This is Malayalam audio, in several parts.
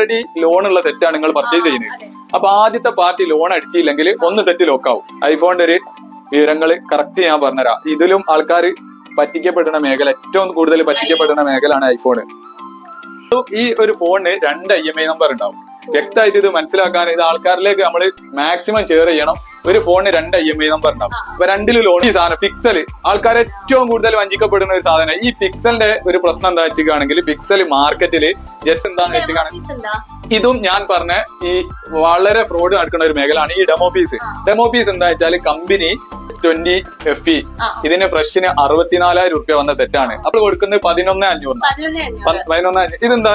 ഓൾറെഡി ലോൺ ഉള്ള സെറ്റാണ് നിങ്ങൾ പർച്ചേസ് ചെയ്യുന്നത്. അപ്പൊ ആദ്യത്തെ പാർട്ടി ലോൺ അടിച്ചില്ലെങ്കിൽ ഒന്ന് സെറ്റ് ലോക്ക് ലോക്കാവും ഐഫോണിന്റെ ഒരു വിവരങ്ങൾ കറക്റ്റ് ഞാൻ പറഞ്ഞുതരാം. ഇതിലും ആൾക്കാർ പറ്റിക്കപ്പെടുന്ന മേഖല ഏറ്റവും കൂടുതൽ പറ്റിക്കപ്പെടുന്ന മേഖലയാണ് ഐഫോൺ ഈ ഒരു ഫോണിന് രണ്ട് ഐ എം ഐ നമ്പർ ഉണ്ടാവും. വ്യക്തമായിട്ട് ഇത് മനസ്സിലാക്കാൻ ഇത് ആൾക്കാരിലേക്ക് നമ്മൾ മാക്സിമം ഷെയർ ചെയ്യണം. ഒരു ഫോണിന് രണ്ട് ഐ എം ഐ നമ്പർ ഉണ്ടാവും. അപ്പൊ രണ്ടിലും ലോൺ ഈ സാധനം പിക്സൽ ആൾക്കാർ ഏറ്റവും കൂടുതൽ വഞ്ചിക്കപ്പെടുന്ന ഒരു സാധനം. ഈ പിക്സലിന്റെ ഒരു പ്രശ്നം എന്താ വെച്ചിട്ടാണെങ്കിൽ പിക്സൽ മാർക്കറ്റിൽ ജസ്റ്റ് എന്താന്ന് വെച്ചിട്ടാണെങ്കിൽ ഇതും ഞാൻ പറഞ്ഞ ഈ വളരെ ഫ്രോഡ് നടക്കുന്ന ഒരു മേഖലയാണ് ഈ ഡെമോ പീസ് ഡെമോ പീസ് എന്താ വെച്ചാൽ കമ്പനി ട്വന്റി എഫ് ഇ. ഇതിന് ഫ്രഷിന് അറുപത്തിനാലായിരം റുപ്യ വന്ന സെറ്റാണ് അപ്പോൾ കൊടുക്കുന്നത് പതിനൊന്ന് അഞ്ഞൂറ്. പതിനൊന്ന് ഇതെന്താ?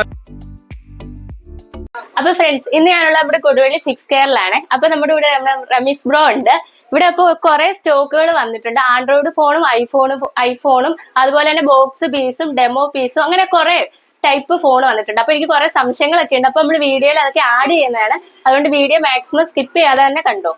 അപ്പൊ ഫ്രണ്ട്സ് ഇന്ന് ഞാനുള്ള നമ്മുടെ കൊടുവള്ളി സിക്സ് കെയറിലാണ് അപ്പൊ നമ്മുടെ ഇവിടെ റമീസ് ബ്രോ ഉണ്ട്. ഇവിടെ ഇപ്പൊ കുറെ സ്റ്റോക്കുകൾ വന്നിട്ടുണ്ട്. ആൻഡ്രോയിഡ് ഫോണും ഐഫോണും ഐഫോണും അതുപോലെ തന്നെ ബോക്സ് പീസും ഡെമോ പീസും അങ്ങനെ കുറെ ടൈപ്പ് ഫോൺ വന്നിട്ടുണ്ട്. അപ്പൊ എനിക്ക് കുറെ സംശയങ്ങളൊക്കെ ഉണ്ട്. അപ്പൊ നമ്മൾ വീഡിയോയിൽ അതൊക്കെ ആഡ് ചെയ്യുന്നതാണ്. അതുകൊണ്ട് വീഡിയോ മാക്സിമം സ്കിപ്പ് ചെയ്യാതെ തന്നെ കണ്ടോ?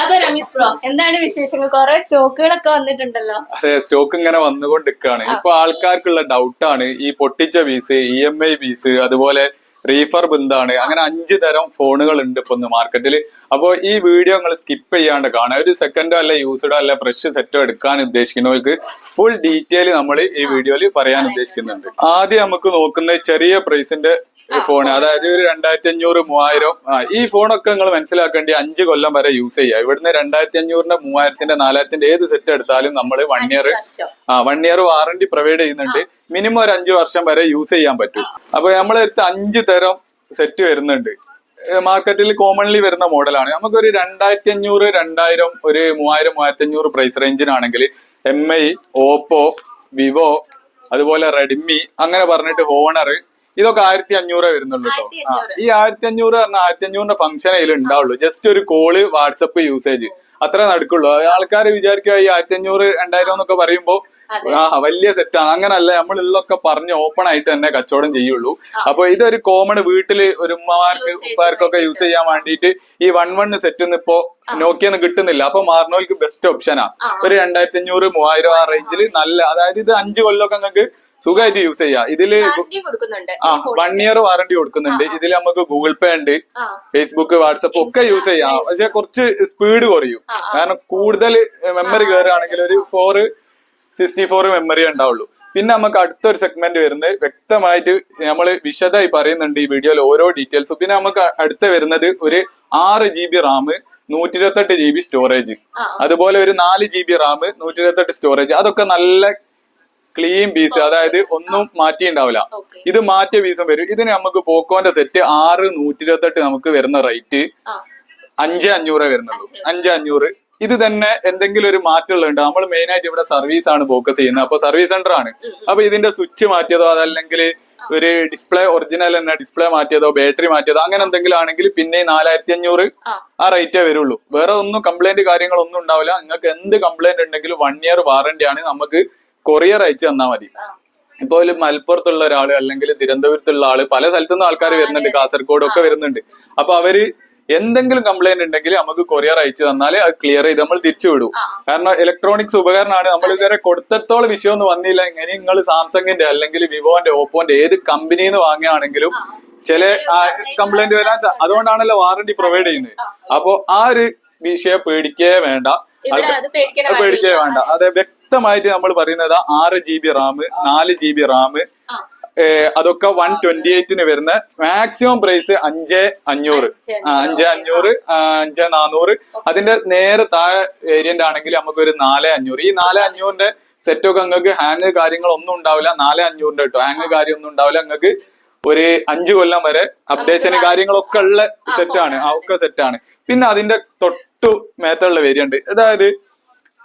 അപ്പൊ റമീസ് ബ്രോ എന്താണ് വിശേഷങ്ങൾ? കുറെ സ്റ്റോക്കുകളൊക്കെ വന്നിട്ടുണ്ടല്ലോ. അതെ സ്റ്റോക്ക് ഇങ്ങനെ വന്നുകൊണ്ടിരിക്കുകയാണ്. ഇപ്പൊ ആൾക്കാർക്കുള്ള ഡൗട്ടാണ് ഈ പൊട്ടിച്ച piece E M I piece അതുപോലെ റീഫർ ബന്ധാണ്. അങ്ങനെ അഞ്ച് തരം ഫോണുകൾ ഉണ്ട് ഇപ്പൊ മാർക്കറ്റിൽ അപ്പോൾ ഈ വീഡിയോ നിങ്ങൾ സ്കിപ്പ് ചെയ്യാണ്ട് കാണാം ഒരു സെക്കൻഡോ അല്ല യൂസ്ഡോ അല്ല ഫ്രഷ് സെറ്റോ എടുക്കാൻ ഉദ്ദേശിക്കുന്നവർക്ക് ഫുൾ ഡീറ്റെയിൽ നമ്മൾ ഈ വീഡിയോയിൽ പറയാൻ ഉദ്ദേശിക്കുന്നുണ്ട്. ആദ്യം നമുക്ക് നോക്കുന്ന ചെറിയ പ്രൈസിന്റെ ഫോൺ അതായത് ഒരു രണ്ടായിരത്തി അഞ്ഞൂറ് മൂവായിരം ആ, ഈ ഫോണൊക്കെ നിങ്ങൾ മനസ്സിലാക്കേണ്ടി അഞ്ച് കൊല്ലം വരെ യൂസ് ചെയ്യാം ഇവിടുന്ന് രണ്ടായിരത്തി അഞ്ഞൂറിന്റെ മൂവായിരത്തിന്റെ നാലായിരത്തിന്റെ ഏത് സെറ്റ് എടുത്താലും നമ്മൾ വൺ ഇയർ ആ വൺ ഇയർ വാറണ്ടി പ്രൊവൈഡ് ചെയ്യുന്നുണ്ട്. മിനിമം ഒരു അഞ്ച് വർഷം വരെ യൂസ് ചെയ്യാൻ പറ്റും. അപ്പൊ നമ്മളെ അടുത്ത് അഞ്ച് തരം സെറ്റ് വരുന്നുണ്ട്. മാർക്കറ്റിൽ കോമൺലി വരുന്ന മോഡലാണ്. നമുക്കൊരു രണ്ടായിരത്തി അഞ്ഞൂറ് രണ്ടായിരം ഒരു മൂവായിരം മൂവായിരത്തി അഞ്ഞൂറ് പ്രൈസ് റേഞ്ചിനാണെങ്കിൽ എം ഐ ഓപ്പോ വിവോ അതുപോലെ റെഡ്മി അങ്ങനെ പറഞ്ഞിട്ട് ഹോണർ ഇതൊക്കെ ആയിരത്തി അഞ്ഞൂറേ വരുന്നുള്ളൂ കേട്ടോ ഈ ആയിരത്തി അഞ്ഞൂറ് പറഞ്ഞാൽ ആയിരത്തി അഞ്ഞൂറിന്റെ ഫംഗ്ഷൻ അതിൽ ഉണ്ടാവുള്ളൂ ജസ്റ്റ് ഒരു കോൾ വാട്സപ്പ് യൂസേജ് അത്ര നടക്കുള്ളൂ. ആൾക്കാർ വിചാരിക്കുക ഈ ആയിരത്തി അഞ്ഞൂറ് രണ്ടായിരം എന്നൊക്കെ പറയുമ്പോൾ ആ വലിയ സെറ്റാണ് അങ്ങനല്ല നമ്മളുള്ളൊക്കെ പറഞ്ഞ് ഓപ്പൺ ആയിട്ട് തന്നെ കച്ചവടം ചെയ്യുള്ളൂ. അപ്പൊ ഇതൊരു കോമൺ വീട്ടിൽ ഒരു ഉമ്മമാർക്ക് ഉപ്പാർക്കൊക്കെ യൂസ് ചെയ്യാൻ വേണ്ടിയിട്ട് ഈ വൺ വൺ സെറ്റ് ഒന്നും ഇപ്പോ നോക്കിയൊന്നും കിട്ടുന്നില്ല. അപ്പൊ മാർണോയ്ക്ക് ബെസ്റ്റ് ഓപ്ഷനാ ഒരു രണ്ടായിരത്തി അഞ്ഞൂറ് മൂവായിരം ആ റേഞ്ചിൽ നല്ല അതായത് ഇത് അഞ്ച് കൊല്ലമൊക്കെ നിങ്ങൾക്ക് സുഖമായിട്ട് യൂസ് ചെയ്യാം. ഇതിൽ ആ വൺ ഇയർ വാറണ്ടി കൊടുക്കുന്നുണ്ട്. ഇതിൽ നമുക്ക് ഗൂഗിൾ പേ ഉണ്ട് ഫേസ്ബുക്ക് വാട്സപ്പ് ഒക്കെ യൂസ് ചെയ്യാം. പക്ഷെ കുറച്ച് സ്പീഡ് കുറയും. കാരണം കൂടുതൽ മെമ്മറി കയറുകയാണെങ്കിൽ ഒരു ഫോർ സിക്സ്റ്റി ഫോർ മെമ്മറി ഉണ്ടാവുള്ളൂ. പിന്നെ നമുക്ക് അടുത്തൊരു സെഗ്മെന്റ് വരുന്നത് വ്യക്തമായിട്ട് നമ്മൾ വിശദമായി പറയുന്നുണ്ട് ഈ വീഡിയോയിൽ ഓരോ ഡീറ്റെയിൽസും പിന്നെ നമുക്ക് അടുത്ത വരുന്നത് ഒരു ആറ് ജി ബി റാം നൂറ്റി ഇരുപത്തെട്ട് ജി ബി സ്റ്റോറേജ് അതുപോലെ ഒരു നാല് ജി ബി റാം നൂറ്റി ഇരുപത്തെട്ട് സ്റ്റോറേജ് അതൊക്കെ നല്ല ക്ലീൻ പീസ് അതായത് ഒന്നും മാറ്റി ഉണ്ടാവില്ല ഇത് മാറ്റിയ പീസും വരും. ഇതിന് നമുക്ക് പോക്കോന്റെ സെറ്റ് ആറ് നൂറ്റി ഇരുപത്തെട്ട് നമുക്ക് വരുന്ന റേറ്റ് അഞ്ച് അഞ്ഞൂറേ വരുന്നുള്ളൂ. അഞ്ച് അഞ്ഞൂറ്. ഇത് തന്നെ എന്തെങ്കിലും ഒരു മാറ്റമുള്ളുണ്ട് നമ്മൾ മെയിൻ ആയിട്ട് ഇവിടെ സർവീസ് ആണ് ഫോക്കസ് ചെയ്യുന്നത്. അപ്പൊ സർവീസ് സെന്റർ ആണ്. അപ്പൊ ഇതിന്റെ സ്വിച്ച് മാറ്റിയതോ അതല്ലെങ്കിൽ ഒരു ഡിസ്പ്ലേ ഒറിജിനൽ തന്നെ ഡിസ്പ്ലേ മാറ്റിയതോ ബാറ്ററി മാറ്റിയതോ അങ്ങനെ എന്തെങ്കിലും ആണെങ്കിൽ പിന്നെ നാലായിരത്തി അഞ്ഞൂറ് ആ. ആ റേറ്റേ വരുള്ളൂ. വേറെ ഒന്നും കംപ്ലൈന്റ് കാര്യങ്ങളൊന്നും ഉണ്ടാവില്ല. നിങ്ങൾക്ക് എന്ത് കംപ്ലൈന്റ് ഉണ്ടെങ്കിലും വൺ ഇയർ വാറന്റി ആണ്. നമുക്ക് കൊറിയർ അയച്ചു തന്നാൽ മതി. ഇപ്പൊ ഒരു മലപ്പുറത്തുള്ള ഒരാൾ അല്ലെങ്കിൽ തിരുവനന്തപുരത്തുള്ള ആൾ പല സ്ഥലത്തുനിന്ന് ആൾക്കാർ വരുന്നുണ്ട് കാസർഗോഡ് ഒക്കെ വരുന്നുണ്ട്. അപ്പൊ അവർ എന്തെങ്കിലും കംപ്ലൈന്റ് ഉണ്ടെങ്കിൽ നമുക്ക് കൊറിയർ അയച്ചു തന്നാൽ അത് ക്ലിയർ ചെയ്ത് നമ്മൾ തിരിച്ചു വിടും. കാരണം ഇലക്ട്രോണിക്സ് ഉപകരണമാണ്. നമ്മൾ ഇതുവരെ കൊടുത്തത്തോളം വിഷയമൊന്നും വന്നില്ല. ഇങ്ങനെ നിങ്ങൾ സാംസങ്ങിന്റെ അല്ലെങ്കിൽ വിവോന്റെ ഓപ്പോന്റെ ഏത് കമ്പനിന്ന് നിന്ന് വാങ്ങുകയാണെങ്കിലും ചില കംപ്ലൈന്റ് വരാൻ അതുകൊണ്ടാണല്ലോ വാറണ്ടി പ്രൊവൈഡ് ചെയ്യുന്നത്. അപ്പോ ആ ഒരു വിഷയം പേടിക്കേ വേണ്ട. പേടിക്കേ വേണ്ട. അതെ വ്യക്തമായിട്ട് നമ്മൾ പറയുന്നത് ആറ് ജി ബി റാം നാല് ജി ബി റാം അതൊക്കെ വൺ ട്വന്റി എയ്റ്റിന് വരുന്ന മാക്സിമം പ്രൈസ് അഞ്ച് അഞ്ഞൂറ്. അഞ്ച് അഞ്ഞൂറ്. അഞ്ച് നാനൂറ് അതിന്റെ നേരെ താഴെ വേരിയന്റ് ആണെങ്കിൽ നമുക്ക് ഒരു നാല് അഞ്ഞൂറ്. ഈ നാല് അഞ്ഞൂറിന്റെ സെറ്റ് ഒക്കെ നിങ്ങൾക്ക് ഹാങ് കാര്യങ്ങളൊന്നും ഉണ്ടാവില്ല. നാല് അഞ്ഞൂറിന്റെ കേട്ടോ ഹാങ് കാര്യമൊന്നും ഉണ്ടാവില്ല. നിങ്ങൾക്ക് ഒരു അഞ്ചു കൊല്ലം വരെ അപ്ഡേഷന് കാര്യങ്ങളൊക്കെ ഉള്ള സെറ്റാണ് ആ ഒക്കെ സെറ്റാണ് പിന്നെ അതിന്റെ തൊട്ടു മേത്തുള്ള വേരിയന്റ് അതായത്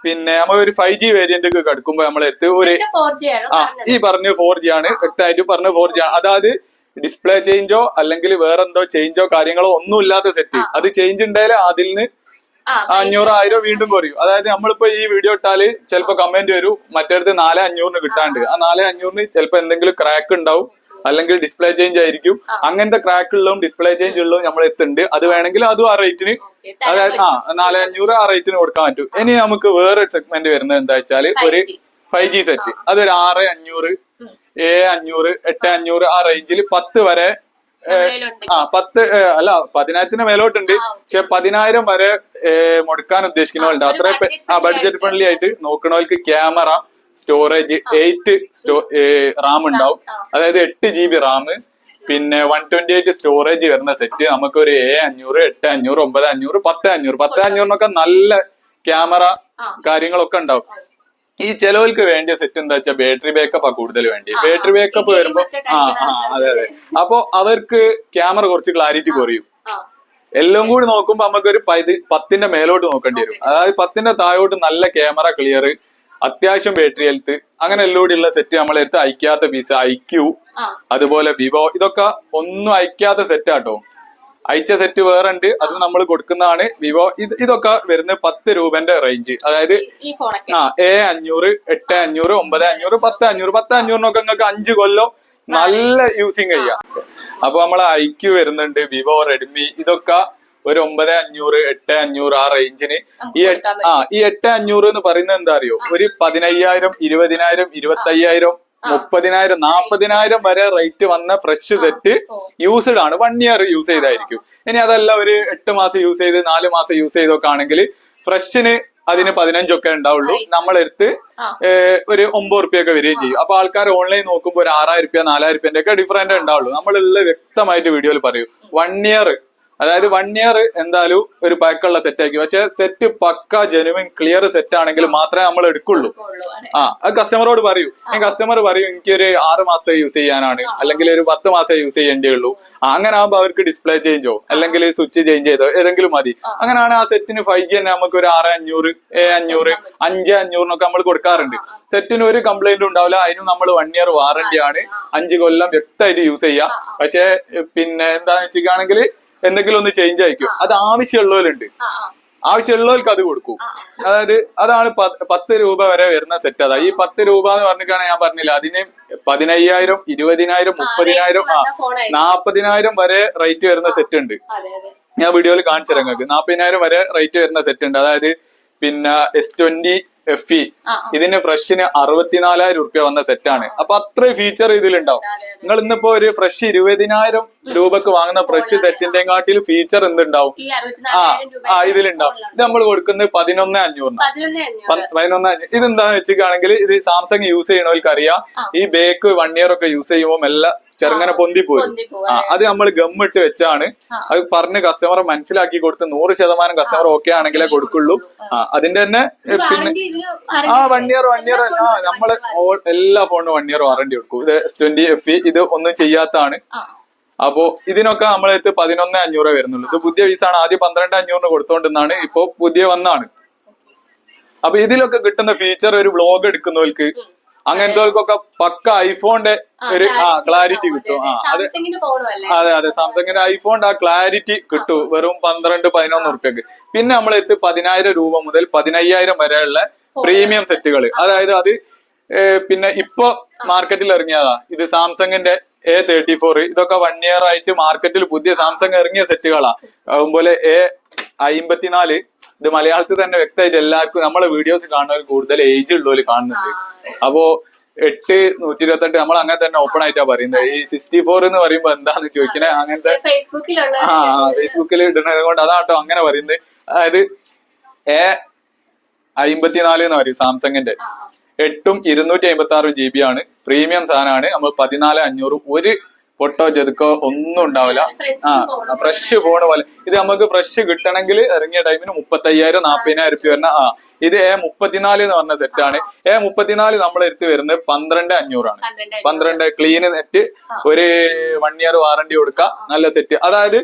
പിന്നെ നമ്മൾ ഒരു ഫൈവ് ജി വേരിയന്റ് ഒക്കെ കടക്കുമ്പോ നമ്മളെടുത്ത് ഒരു ഫോർ ജി ആണ് ആ ഈ പറഞ്ഞ ഫോർ ജി ആണ് വ്യക്തമായിട്ട് പറഞ്ഞ ഫോർ ജി ആണ്. അതായത് ഡിസ്പ്ലേ ചേഞ്ചോ അല്ലെങ്കിൽ വേറെന്തോ ചേഞ്ചോ കാര്യങ്ങളോ ഒന്നും ഇല്ലാത്ത സെറ്റ് അത് ചേഞ്ച് ഉണ്ടായാലും അതിൽ നിന്ന് അഞ്ഞൂറ് ആയിരം വീണ്ടും കുറയും. അതായത് നമ്മളിപ്പോ ഈ വീഡിയോ ഇട്ടാൽ ചിലപ്പോ കമന്റ് വരും മറ്റേടത്ത് നാല് അഞ്ഞൂറിന് കിട്ടാണ്ട്. ആ നാല് അഞ്ഞൂറിന് ചിലപ്പോ എന്തെങ്കിലും ക്രാക്ക് ഉണ്ടാവും. അല്ലെങ്കിൽ ഡിസ്പ്ലേ ചേഞ്ച് ആയിരിക്കും. അങ്ങനത്തെ ക്രാക്ക് ഉള്ളതും ഡിസ്പ്ലേ ചേഞ്ച് ഉള്ളതും നമ്മൾ എത്തുന്നുണ്ട് അത് വേണമെങ്കിൽ അതും ആ റേറ്റിന് അതായത് ആ നാല് അഞ്ഞൂറ് ആ റേറ്റിന് കൊടുക്കാൻ പറ്റും. ഇനി നമുക്ക് വേറെ സെഗ്മെന്റ് വരുന്നത് എന്താ വെച്ചാൽ ഒരു 5G. ഫൈവ് ജി സെറ്റ് അതൊരു ആറ് അഞ്ഞൂറ് ഏഴ് അഞ്ഞൂറ് എട്ട് അഞ്ഞൂറ് ആ റേഞ്ചിൽ പത്ത് വരെ ആ പത്ത് ഏ, അല്ല പതിനായിരത്തിന് മേലോട്ടുണ്ട്. പക്ഷെ പതിനായിരം വരെ ഏ, മുടക്കാൻ ഉദ്ദേശിക്കുന്നവരുണ്ട്. അത്ര ആ ബഡ്ജറ്റ് ഫ്രണ്ട്ലി ആയിട്ട്. നോക്കണവർക്ക് ക്യാമറ സ്റ്റോറേജ് എയ്റ്റ് സ്റ്റോ റാം ഉണ്ടാവും. അതായത് എട്ട് ജി ബി റാം. പിന്നെ വൺ ട്വന്റി എയ്റ്റ് സ്റ്റോറേജ് വരുന്ന സെറ്റ് നമുക്ക് ഒരു എ അഞ്ഞൂറ് എട്ട് അഞ്ഞൂറ് ഒമ്പത് അഞ്ഞൂറ് പത്ത് അഞ്ഞൂറ്. പത്ത് അഞ്ഞൂറിനൊക്കെ നല്ല ക്യാമറ കാര്യങ്ങളൊക്കെ ഉണ്ടാവും. ഈ ചെലവർക്ക് വേണ്ടിയ സെറ്റ് എന്താ വെച്ചാൽ ബാറ്ററി ബാക്കപ്പ് ആ കൂടുതൽ വേണ്ടി ബാറ്ററി. ബാക്കപ്പ് വരുമ്പോ ആ ആ അതെ അതെ. അപ്പോ അവർക്ക് ക്യാമറ കുറച്ച് ക്ലാരിറ്റി കുറയും. എല്ലാം കൂടി നോക്കുമ്പോ നമുക്ക് ഒരു പത്തിന്റെ മേലോട്ട് നോക്കേണ്ടി വരും. അതായത് പത്തിന്റെ താഴോട്ട് നല്ല ക്യാമറ ക്ലിയർ അത്യാവശ്യം ബാറ്ററി ഹെൽത്ത് അങ്ങനെ ഉള്ള സെറ്റ് നമ്മളെ അടുത്ത് അയക്കാത്ത പീസ് ഐക്യു അതുപോലെ വിവോ ഇതൊക്കെ ഒന്നും അയക്കാത്ത സെറ്റ് ആട്ടോ അയച്ച സെറ്റ് വേറെ ഉണ്ട് അത് നമ്മൾ കൊടുക്കുന്നതാണ് വിവോ ഇത് ഇതൊക്കെ വരുന്ന പത്ത് രൂപന്റെ റേഞ്ച് അതായത് ആ എ അഞ്ഞൂറ് എട്ട് അഞ്ഞൂറ് ഒമ്പത് അഞ്ഞൂറ് പത്ത് അഞ്ഞൂറ് പത്ത് അഞ്ഞൂറിനൊക്കെ നിങ്ങൾക്ക് അഞ്ച് കൊല്ലം നല്ല യൂസിങ് ചെയ്യാം. അപ്പൊ നമ്മളെ ഐക്യു വരുന്നുണ്ട് വിവോ റെഡ്മി ഇതൊക്കെ ഒരു ഒമ്പത് അഞ്ഞൂറ് എട്ട് അഞ്ഞൂറ് ആ റേഞ്ചിന് ഈ ആ ഈ എട്ട് അഞ്ഞൂറ് എന്ന് പറയുന്നത് എന്താ അറിയോ? ഒരു പതിനയ്യായിരം ഇരുപതിനായിരം ഇരുപത്തയ്യായിരം മുപ്പതിനായിരം നാപ്പതിനായിരം വരെ റേറ്റ് വന്ന ഫ്രഷ് സെറ്റ് യൂസ്ഡ് ആണ്. വൺ ഇയർ യൂസ് ചെയ്തായിരിക്കും. ഇനി അതല്ല ഒരു എട്ട് മാസം യൂസ് ചെയ്ത് നാല് മാസം യൂസ് ചെയ്തൊക്കെ ആണെങ്കിൽ ഫ്രഷിന് അതിന് പതിനഞ്ചൊക്കെ ഉണ്ടാവുള്ളൂ. നമ്മളെടുത്ത് ഒരു ഒമ്പത് റുപ്യൊക്കെ വരികയും ചെയ്യും. അപ്പൊ ആൾക്കാർ ഓൺലൈൻ നോക്കുമ്പോൾ ഒരു ആറായിരം റുപ്യ നാലായിരം റുപ്യന്റെ ഒക്കെ ഡിഫറന്റ് ഉണ്ടാവുള്ളൂ. നമ്മളുള്ള വ്യക്തമായിട്ട് വീഡിയോയിൽ പറയും. വൺ ഇയർ അതായത് വൺ ഇയർ എന്തായാലും ഒരു പാക്കുള്ള സെറ്റ് ആക്കി പക്ഷെ സെറ്റ് പക്ക ജെനുവിൻ ക്ലിയർ സെറ്റ് ആണെങ്കിൽ മാത്രമേ നമ്മൾ എടുക്കുള്ളൂ. ആ അത് കസ്റ്റമറോട് പറയൂ. ഈ കസ്റ്റമർ പറയും എനിക്ക് ഒരു ആറ് മാസത്തെ യൂസ് ചെയ്യാനാണ്. അല്ലെങ്കിൽ ഒരു പത്ത് മാസത്തെ യൂസ് ചെയ്യേണ്ടേ ഉള്ളൂ അങ്ങനെ ആകുമ്പോൾ അവർക്ക് ഡിസ്പ്ലേ ചേഞ്ചോ അല്ലെങ്കിൽ സ്വിച്ച് ചേഞ്ച് ചെയ്തോ ഏതെങ്കിലും മതി. അങ്ങനെയാണ് ആ സെറ്റിന് ഫൈവ് ജി തന്നെ നമുക്ക് ഒരു ആറ് അഞ്ഞൂറ് ഏ അഞ്ഞൂറ് അഞ്ച് അഞ്ഞൂറിനൊക്കെ നമ്മൾ കൊടുക്കാറുണ്ട്. സെറ്റിന് ഒരു കംപ്ലൈന്റ് ഉണ്ടാവില്ല. അതിനും നമ്മൾ വൺ ഇയർ വാറന്റി ആണ്. അഞ്ച് കൊല്ലം വ്യക്തമായിട്ട് യൂസ് ചെയ്യാം. പക്ഷേ പിന്നെ എന്താണെന്ന് വെച്ചിട്ടാണെങ്കിൽ എന്തെങ്കിലും ഒന്ന് ചേഞ്ച് അയക്കും അത് ആവശ്യമുള്ളവരുണ്ട്. ആവശ്യമുള്ളവർക്ക് അത് കൊടുക്കും. അതായത് അതാണ് പത്ത് രൂപ വരെ വരുന്ന സെറ്റ് അതാ ഈ പത്ത് രൂപ എന്ന് പറഞ്ഞിട്ടാണ് ഞാൻ പറഞ്ഞില്ല? അതിന് പതിനയ്യായിരം ഇരുപതിനായിരം മുപ്പതിനായിരം ആ നാപ്പതിനായിരം വരെ റേറ്റ് വരുന്ന സെറ്റ് ഉണ്ട്. ഞാൻ വീഡിയോയിൽ കാണിച്ചു തരാം നിങ്ങൾക്ക്. നാപ്പതിനായിരം വരെ റേറ്റ് വരുന്ന സെറ്റ് ഉണ്ട്. അതായത് പിന്നെ എസ് ട്വന്റി എഫ് ഇ. ഇതിന് ഫ്രഷിന് അറുപത്തിനാലായിരം റുപ്യ വന്ന സെറ്റാണ് അപ്പൊ അത്രയും ഫീച്ചർ ഇതിലുണ്ടാവും. നിങ്ങൾ ഇന്നിപ്പോ ഒരു ഫ്രഷ് ഇരുപതിനായിരം രൂപക്ക് വാങ്ങുന്ന ഫ്രഷ് സെറ്റിന്റെ കാട്ടിൽ ഫീച്ചർ എന്തുണ്ടാവും? ആ ആ ഇതിലുണ്ടാവും. ഇത് നമ്മൾ കൊടുക്കുന്നത് പതിനൊന്ന് അഞ്ഞൂറിന്. പതിനൊന്ന് അഞ്ഞൂറ്. ഇത് എന്താണെന്ന് ഇതെന്താന്ന് വെച്ചിട്ടാണെങ്കിൽ ഇത് സാംസങ് യൂസ് ചെയ്യണവർക്ക് അറിയാം ഈ ബേക്ക് വൺ ഇയർ ഒക്കെ യൂസ് ചെയ്യുമ്പോൾ എല്ലാം ചെറുങ്ങനെ പൊന്തി പോയി പൊന്തിപ്പോവും, ആ അത് നമ്മൾ ഗമ്മിട്ട് വെച്ചാണ്. അത് പറഞ്ഞ് കസ്റ്റമർ മനസ്സിലാക്കി കൊടുത്ത് നൂറ് ശതമാനം കസ്റ്റമർ ഓക്കെ ആണെങ്കിലേ കൊടുക്കുള്ളൂ. ആ അതിന്റെ തന്നെ പിന്നെ ആ വൺ ഇയർ വൺ ഇയർ ആ നമ്മൾ എല്ലാ ഫോണിനും വൺ ഇയർ വാറണ്ടി കൊടുക്കും. ഇത് എസ് ട്വന്റി എഫ് ഇത് ഒന്നും ചെയ്യാത്തതാണ് ആ, അപ്പോ ഇതിനൊക്കെ നമ്മളെടുത്ത് പതിനൊന്ന് അഞ്ഞൂറ് വരുന്നുള്ളൂ. ഇത് പുതിയ പീസാണ് ആദ്യം പന്ത്രണ്ട് അഞ്ഞൂറിന് കൊടുത്തോണ്ടെന്നാണ്. ഇപ്പോ പുതിയ വന്നാണ്. അപ്പൊ ഇതിലൊക്കെ കിട്ടുന്ന ഫീച്ചർ ഒരു ബ്ലോഗ് എടുക്കുന്നവർക്ക് അങ്ങനത്തെവർക്കൊക്കെ പക്ക ഐഫോണിന്റെ ഒരു ആ ക്ലാരിറ്റി കിട്ടും. ആ അത് അതെ അതെ സാംസങ്ങിന്റെ ഐഫോണിന്റെ ആ ക്ലാരിറ്റി കിട്ടും. വെറും പന്ത്രണ്ട് പതിനൊന്ന് റുപ്യക്ക് പിന്നെ നമ്മൾ എത്തി പതിനായിരം രൂപ മുതൽ പതിനയ്യായിരം വരെയുള്ള പ്രീമിയം സെറ്റുകൾ അതായത് അത് പിന്നെ ഇപ്പൊ മാർക്കറ്റിൽ ഇറങ്ങിയതാ. ഇത് സാംസങ്ങിന്റെ എ തേർട്ടി ഫോർ ഇതൊക്കെ വൺ ഇയർ ആയിട്ട് മാർക്കറ്റിൽ പുതിയ സാംസങ് ഇറങ്ങിയ സെറ്റുകളാ അതുപോലെ എ അയിമ്പത്തിനാല്. ഇത് മലയാളത്തിൽ തന്നെ വ്യക്തമായിട്ട് എല്ലാവർക്കും നമ്മളെ വീഡിയോസ് കാണുന്നവർ കൂടുതൽ ഏജ് ഉള്ളവർ കാണുന്നുണ്ട്. അപ്പോ എട്ട് നൂറ്റി ഇരുപത്തി എട്ട് നമ്മൾ അങ്ങനെ തന്നെ ഓപ്പൺ ആയിട്ടാ പറയുന്നത്. ഈ സിക്സ്റ്റി ഫോർ എന്ന് പറയുമ്പോ എന്താന്ന് ചോദിക്കണേ? അങ്ങനത്തെ ആ ഫേസ്ബുക്കിൽ ഇടുന്നത് കൊണ്ട് അതാട്ടോ അങ്ങനെ പറയുന്നത്. അതായത് എ അയിമ്പത്തിനാല് എന്ന് പറയും സാംസങ്ങിന്റെ. എട്ടും ഇരുന്നൂറ്റി അമ്പത്തി ആറ് ജി ബി ആണ്. പ്രീമിയം സാധനമാണ്. നമ്മൾ പതിനാല് അഞ്ഞൂറ് ഒരു പൊട്ടോ ചെതുക്കോ ഒന്നും ഉണ്ടാവില്ല. ആ ഫ്രഷ് പോണ പോലെ. ഇത് നമുക്ക് ഫ്രഷ് കിട്ടണമെങ്കിൽ ഇറങ്ങിയ ടൈമിന് മുപ്പത്തയ്യായിരം നാപ്പതിനായിരം റുപ്യ വരുന്ന ആ ഇത് എ മുപ്പത്തിനാല് എന്ന് പറഞ്ഞ സെറ്റാണ് എ മുപ്പത്തിനാല് നമ്മൾ എടുത്ത് വരുന്നത് പന്ത്രണ്ട് അഞ്ഞൂറാണ്. പന്ത്രണ്ട് ക്ലീൻ നെറ്റ് ഒരു വൺ ഇയർ വാറണ്ടി കൊടുക്കാം. നല്ല സെറ്റ് അതായത്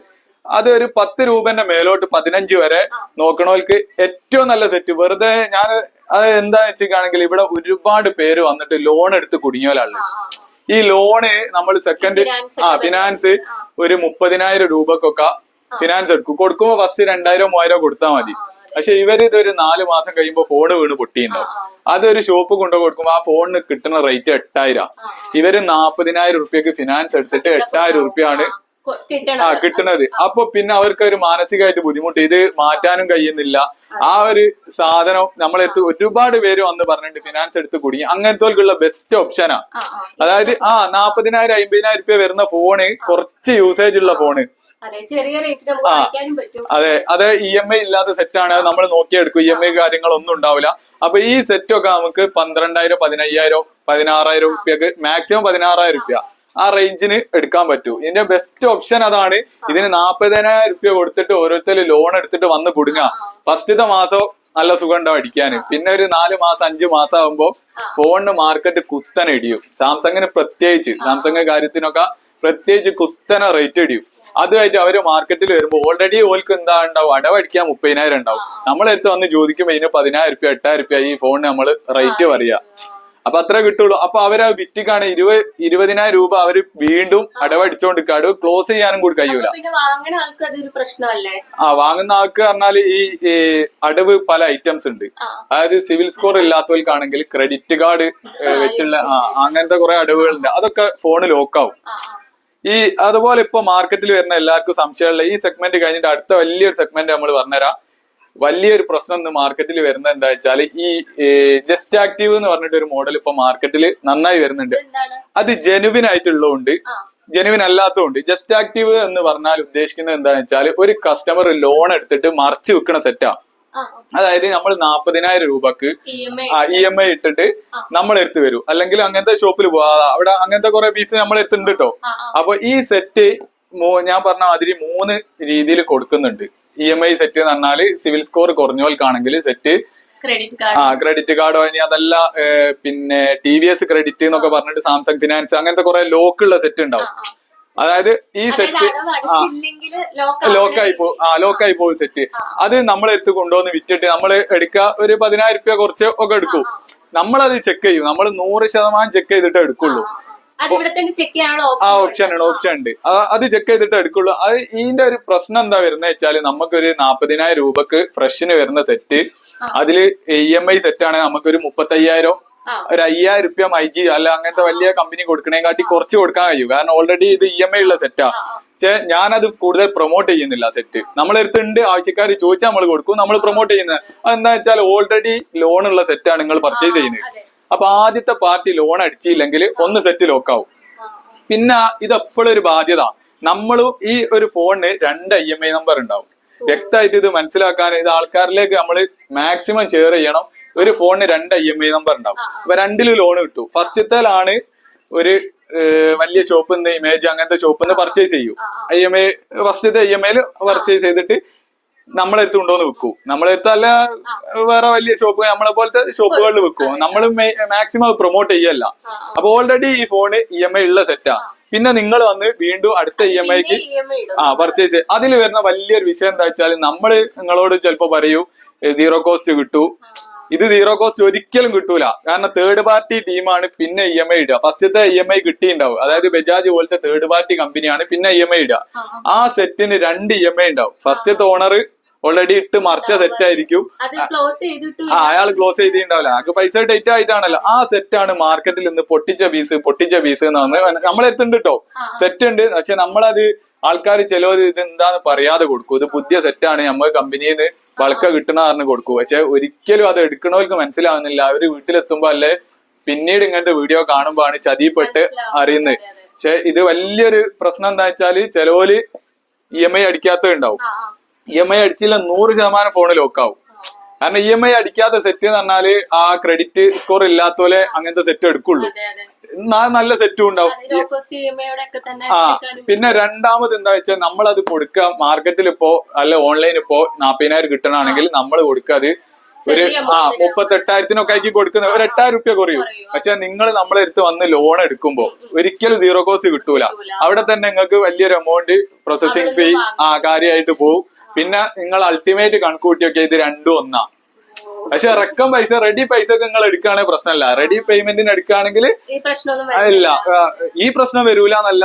അത് ഒരു പത്ത് രൂപന്റെ മേലോട്ട് പതിനഞ്ച് വരെ നോക്കണവർക്ക് ഏറ്റവും നല്ല സെറ്റ് വെറുതെ ഞാൻ അത് എന്താ വെച്ചിട്ടാണെങ്കിൽ ഇവിടെ ഒരുപാട് പേര് വന്നിട്ട് ലോൺ എടുത്ത് കുടുങ്ങിയോലാണ്. ഈ ലോണ് നമ്മൾ സെക്കൻഡ് ആ ഫിനാൻസ് ഒരു മുപ്പതിനായിരം രൂപക്കൊക്കെ ഫിനാൻസ് എടുക്കും. കൊടുക്കുമ്പോ ഫസ്റ്റ് രണ്ടായിരം മൂവായിരം കൊടുത്താൽ മതി. പക്ഷെ ഇവർ ഇതൊരു നാല് മാസം കഴിയുമ്പോ ഫോണ് വീണ് പൊട്ടിയിട്ടുണ്ടാവും. അതൊരു ഷോപ്പ് കൊണ്ടു കൊടുക്കുമ്പോ ആ ഫോണിന് കിട്ടുന്ന റേറ്റ് എട്ടായിരം. ഇവർ നാപ്പതിനായിരം റുപ്യക്ക് ഫിനാൻസ് എടുത്തിട്ട് എട്ടായിരം റുപ്യാണ് ആ കിട്ടണത് അപ്പൊ പിന്നെ അവർക്ക് ഒരു മാനസികമായിട്ട് ബുദ്ധിമുട്ട്. ഇത് മാറ്റാനും കഴിയുന്നില്ല. ആ ഒരു സാധനം നമ്മളെടുത്ത് ഒരുപാട് പേര് വന്ന് പറഞ്ഞിട്ട് ഫിനാൻസ് എടുത്ത് കുടുങ്ങി. അങ്ങനത്തെ ബെസ്റ്റ് ഓപ്ഷനാ. അതായത് ആ നാപ്പതിനായിരം അമ്പതിനായിരം രൂപ വരുന്ന ഫോണ് കുറച്ച് യൂസേജ് ഉള്ള ഫോണ് അതെ. അതെ പറ്റും. അതെ. അത് ഇ എം ഐ ഇല്ലാത്ത സെറ്റാണ് നമ്മൾ നോക്കിയെടുക്കും. ഇ എം ഐ കാര്യങ്ങളൊന്നും ഉണ്ടാവില്ല. അപ്പൊ ഈ സെറ്റൊക്കെ നമുക്ക് പന്ത്രണ്ടായിരം പതിനയ്യായിരം പതിനാറായിരം റുപ്യക്ക് മാക്സിമം പതിനാറായിരം റുപ്യ. ആ റേഞ്ചിന് എടുക്കാൻ പറ്റൂ. ഇതിന്റെ ബെസ്റ്റ് ഓപ്ഷൻ അതാണ്. ഇതിന് നാപ്പതിനായിരം റുപ്യ കൊടുത്തിട്ട് ഓരോരുത്തർ ലോൺ എടുത്തിട്ട് വന്ന് കുടുങ്ങ. ഫസ്റ്റത്തെ മാസം നല്ല സുഖം ഉണ്ടാവും അടിക്കാന് പിന്നെ ഒരു നാല് മാസം അഞ്ചു മാസം ആകുമ്പോ ഫോണിന് മാർക്കറ്റ് കുത്തനെ ഇടിയും. സാംസങ്ങിന് പ്രത്യേകിച്ച് സാംസങ് കാര്യത്തിനൊക്കെ പ്രത്യേകിച്ച് കുത്തനെ റേറ്റ് ഇടിയും. അതുമായിട്ട് അവർ മാർക്കറ്റിൽ വരുമ്പോൾ ഓൾറെഡി ഓൽക്ക് എന്താ ഉണ്ടാവും? അടവടിക്കാൻ മുപ്പതിനായിരം ഉണ്ടാവും. നമ്മളെടുത്ത് വന്ന് ചോദിക്കുമ്പോ ഇതിന് പതിനായിരം റുപ്യ എട്ടായിരം റുപ്യ ഈ ഫോണിന് നമ്മൾ റേറ്റ് പറയാ. അപ്പൊ അത്ര കിട്ടുള്ളൂ. അപ്പൊ അവർ വിറ്റിക്കാണ് ഇരുപത് ഇരുപതിനായിരം രൂപ അവർ വീണ്ടും അടവടിച്ചോണ്ടിരിക്കുക അടവ് ക്ലോസ് ചെയ്യാനും കൂടി കഴിയൂല. ആ വാങ്ങുന്ന ആൾക്ക് പറഞ്ഞാൽ ഈ അടവ് പല ഐറ്റംസ് ഉണ്ട്. ആ. അതായത് സിവിൽ സ്കോർ ഇല്ലാത്തവർക്കാണെങ്കിൽ ക്രെഡിറ്റ് കാർഡ് വെച്ചുള്ള ആ അങ്ങനത്തെ കുറെ അടവുകളുണ്ട്. അതൊക്കെ ഫോണ് ലോക്കാവും ആ, ആ. ഈ അതുപോലെ ഇപ്പൊ മാർക്കറ്റിൽ വരുന്ന എല്ലാവർക്കും സംശയമുള്ള ഈ സെഗ്മെന്റ് കഴിഞ്ഞിട്ട് അടുത്ത വലിയൊരു സെഗ്മെന്റ് നമ്മൾ പറഞ്ഞുതരാം. വലിയൊരു പ്രശ്നം ഇന്ന് മാർക്കറ്റിൽ വരുന്നത് എന്താ വെച്ചാൽ ഈ ജസ്റ്റ് ആക്റ്റീവ് എന്ന് പറഞ്ഞിട്ട് ഒരു മോഡൽ ഇപ്പൊ മാർക്കറ്റിൽ നന്നായി വരുന്നുണ്ട്. അത് ജെനുവിൻ ആയിട്ടുള്ളതുകൊണ്ട് ജെനുവിൻ അല്ലാത്തതുകൊണ്ട് ജസ്റ്റ് ആക്റ്റീവ് എന്ന് പറഞ്ഞാൽ ഉദ്ദേശിക്കുന്നത് എന്താണെന്ന് വെച്ചാൽ ഒരു കസ്റ്റമർ ലോൺ എടുത്തിട്ട് മറച്ച് വെക്കണ സെറ്റാ അതായത് നമ്മൾ നാപ്പതിനായിരം രൂപക്ക് ഇ എം ഐ ഇട്ടിട്ട് നമ്മൾ എടുത്ത് വരും. അല്ലെങ്കിൽ അങ്ങനത്തെ ഷോപ്പിൽ പോവാ. അവിടെ അങ്ങനത്തെ കുറെ പീസ് നമ്മൾ എടുത്തിട്ടുണ്ട് കേട്ടോ അപ്പൊ ഈ സെറ്റ് ഞാൻ പറഞ്ഞ മാതിരി മൂന്ന് രീതിയിൽ കൊടുക്കുന്നുണ്ട്. ഇ എം ഐ സെറ്റ് എന്ന് പറഞ്ഞാൽ സിവിൽ സ്കോർ കുറഞ്ഞവർക്കാണെങ്കിൽ സെറ്റ് ആ ക്രെഡിറ്റ് കാർഡോ ഇനി അതല്ല പിന്നെ ടി വി എസ് ക്രെഡിറ്റ് എന്നൊക്കെ പറഞ്ഞിട്ട് സാംസങ് ഫിനാൻസ് അങ്ങനത്തെ കുറെ ലോക്കുള്ള സെറ്റ് ഉണ്ടാവും. അതായത് ഈ സെറ്റ് ആ ലോക്കായി പോ ആ ലോക്കായി പോകും സെറ്റ് അത് നമ്മൾ എടുത്ത് കൊണ്ടുവന്ന് വിറ്റിട്ട് നമ്മൾ എടുക്കുക ഒരു പതിനായിരം രൂപ കുറച്ച് ഒക്കെ എടുക്കും. നമ്മളത് ചെക്ക് ചെയ്യും. നമ്മൾ നൂറ് ശതമാനം ചെക്ക് ചെയ്തിട്ട് എടുക്കുള്ളൂ. ആ ഓപ്ഷൻ ആണ് ഉണ്ട്. ഓപ്ഷൻ ഉണ്ട്. അത് ചെക്ക് ചെയ്തിട്ട് എടുക്കുള്ളൂ. അത് ഇതിന്റെ ഒരു പ്രശ്നം എന്താ വരുന്നത് വെച്ചാൽ നമുക്കൊരു നാപ്പതിനായിരം രൂപക്ക് ഫ്രഷിന് വരുന്ന സെറ്റ് അതിൽ ഇ എം ഐ സെറ്റ് ആണെങ്കിൽ നമുക്കൊരു മുപ്പത്തയ്യായിരം. ഒരു അയ്യായിരം റുപ്യ മൈ ജി അല്ല അങ്ങനത്തെ വലിയ കമ്പനി കൊടുക്കണേക്കാട്ടി കുറച്ച് കൊടുക്കാൻ കഴിയും. കാരണം ഓൾറെഡി ഇത് ഇ എം ഐ ഉള്ള സെറ്റാ പക്ഷെ ഞാനത് കൂടുതൽ പ്രൊമോട്ട് ചെയ്യുന്നില്ല സെറ്റ് നമ്മളെടുത്തുണ്ട് ആവശ്യക്കാർ ചോദിച്ചാൽ നമ്മൾ കൊടുക്കും. നമ്മൾ പ്രൊമോട്ട് ചെയ്യുന്നത്. അതെന്താ വെച്ചാൽ ഓൾറെഡി ലോൺ ഉള്ള സെറ്റാണ് നിങ്ങൾ പർച്ചേസ് ചെയ്യുന്നത്. അപ്പൊ ആദ്യത്തെ പാർട്ടി ലോൺ അടിച്ചില്ലെങ്കിൽ ഒന്ന് സെറ്റ് ലോക്കാവും പിന്നെ ഇത് എപ്പോഴും ഒരു ബാധ്യത. നമ്മളും ഈ ഒരു ഫോണിന് രണ്ട് ഐ എം ഐ നമ്പർ ഉണ്ടാവും. വ്യക്തമായിട്ട് ഇത് മനസ്സിലാക്കാൻ ഇത് ആൾക്കാരിലേക്ക് നമ്മൾ മാക്സിമം ഷെയർ ചെയ്യണം. ഒരു ഫോണിന് രണ്ട് ഐ എം ഐ നമ്പർ ഉണ്ടാവും. അപ്പൊ രണ്ടിലും ലോൺ കിട്ടും. ഫസ്റ്റത്തേലാണ് ഒരു വലിയ ഷോപ്പിൽ നിന്ന് ഇമേജ് അങ്ങനത്തെ ഷോപ്പിൽ നിന്ന് പർച്ചേസ് ചെയ്യൂ. ഐ എം ഐ ഫസ്റ്റത്തെ ഐ എം ഐയിൽ പർച്ചേസ് ചെയ്തിട്ട് നമ്മളെടുത്ത് കൊണ്ടുവന്ന് വെക്കും. നമ്മളെടുത്ത് അല്ല വേറെ വലിയ ഷോപ്പ് നമ്മളെ പോലത്തെ ഷോപ്പുകളിൽ വെക്കും. നമ്മൾ മാക്സിമം അത് പ്രൊമോട്ട് ചെയ്യല്ല. അപ്പൊ ഓൾറെഡി ഈ ഫോണ് ഇ എം ഐ ഉള്ള സെറ്റാ പിന്നെ നിങ്ങൾ വന്ന് വീണ്ടും അടുത്ത ഇ എം ഐക്ക് ആ പർച്ചേസ് അതിൽ വരുന്ന വലിയൊരു വിഷയം എന്താ വെച്ചാൽ നമ്മൾ നിങ്ങളോട് ചിലപ്പോ പറയൂ സീറോ കോസ്റ്റ് കിട്ടൂ. ഇത് സീറോ കോസ്റ്റ് ഒരിക്കലും കിട്ടൂല. കാരണം തേർഡ് പാർട്ടി ടീമാണ് പിന്നെ ഇ എം ഐ ഇടുക. ഫസ്റ്റത്തെ ഇ എം ഐ കിട്ടിയിട്ടുണ്ടാവും. അതായത് ബജാജ് പോലത്തെ തേർഡ് പാർട്ടി കമ്പനിയാണ് പിന്നെ ഇ എം ഐ ഇടുക. ആ, ആ സെറ്റിന് രണ്ട് ഇ എം ഐ ഉണ്ടാവും. ഫസ്റ്റത്തെ ഓണർ ഓൾറെഡി ഇട്ട് മറിച്ച സെറ്റ് ആയിരിക്കും. ആ അയാൾ ക്ലോസ് ചെയ്തിട്ടുണ്ടാവില്ല. ആൾക്ക് പൈസ ഡേറ്റ് ആയിട്ടാണല്ലോ. ആ സെറ്റ് ആണ് മാർക്കറ്റിൽ നിന്ന് പൊട്ടിച്ച പീസ് പൊട്ടിച്ച പീസ് എന്ന് പറഞ്ഞ് നമ്മളെത്തുണ്ട് കേട്ടോ സെറ്റ് ഉണ്ട്. പക്ഷെ നമ്മളത് ആൾക്കാർ ചിലവർ ഇത് എന്താന്ന് പറയാതെ കൊടുക്കും. ഇത് പുതിയ സെറ്റാണ് നമ്മൾ കമ്പനിയിൽ നിന്ന് വളക്ക കിട്ടണ പറഞ്ഞ് കൊടുക്കും. പക്ഷെ ഒരിക്കലും അത് എടുക്കണവർക്ക് മനസ്സിലാവുന്നില്ല. അവർ വീട്ടിലെത്തുമ്പോ അല്ലേ പിന്നീട് ഇങ്ങനത്തെ വീഡിയോ കാണുമ്പോഴാണ് ചതിപ്പെട്ട് അറിയുന്നത്. പക്ഷെ ഇത് വലിയൊരു പ്രശ്നം എന്താ വെച്ചാൽ ചിലവര് ഇ എം ഐ അടിക്കാത്തതുണ്ടാവും ഇ എം ഐ അടിച്ചില്ല നൂറ് ശതമാനം ഫോണ് ലോക്കാവും കാരണം ഇ എം ഐ അടിക്കാത്ത സെറ്റ് എന്ന് പറഞ്ഞാൽ ആ ക്രെഡിറ്റ് സ്കോർ ഇല്ലാത്ത പോലെ അങ്ങനത്തെ സെറ്റ് എടുക്കുള്ളൂ. നല്ല സെറ്റും ഉണ്ടാവും. തന്നെ ആ പിന്നെ രണ്ടാമത് എന്താ വെച്ചാൽ നമ്മൾ അത് കൊടുക്കുക മാർക്കറ്റിൽ ഇപ്പോ അല്ലെ ഓൺലൈൻ ഇപ്പോ നാപ്പതിനായിരം കിട്ടണമെങ്കിൽ നമ്മൾ കൊടുക്കുക അത് ഒരു ആ മുപ്പത്തെട്ടായിരത്തിനൊക്കെ ആക്കി കൊടുക്കുന്ന ഒരു എട്ടായിരം റുപ്യ കുറയും. പക്ഷെ നിങ്ങൾ നമ്മളെ അടുത്ത് വന്ന് ലോൺ എടുക്കുമ്പോൾ ഒരിക്കലും സീറോ കോസ്റ്റ് കിട്ടൂല. അവിടെ തന്നെ നിങ്ങൾക്ക് വലിയൊരു എമൗണ്ട് പ്രോസസിങ് ഫീ ആ കാര്യമായിട്ട് പോവും. പിന്നെ നിങ്ങൾ അൾട്ടിമേറ്റ് കണക്കൂട്ടിയൊക്കെ ഇത് രണ്ടും ഒന്നാ. പക്ഷെ റക്കം പൈസ റെഡി പൈസ ഒക്കെ നിങ്ങൾ എടുക്കുകയാണെങ്കിൽ പ്രശ്നമല്ല. റെഡി പേയ്മെന്റിന് എടുക്കുകയാണെങ്കിൽ ഇല്ല ഈ പ്രശ്നം വരൂല എന്നല്ല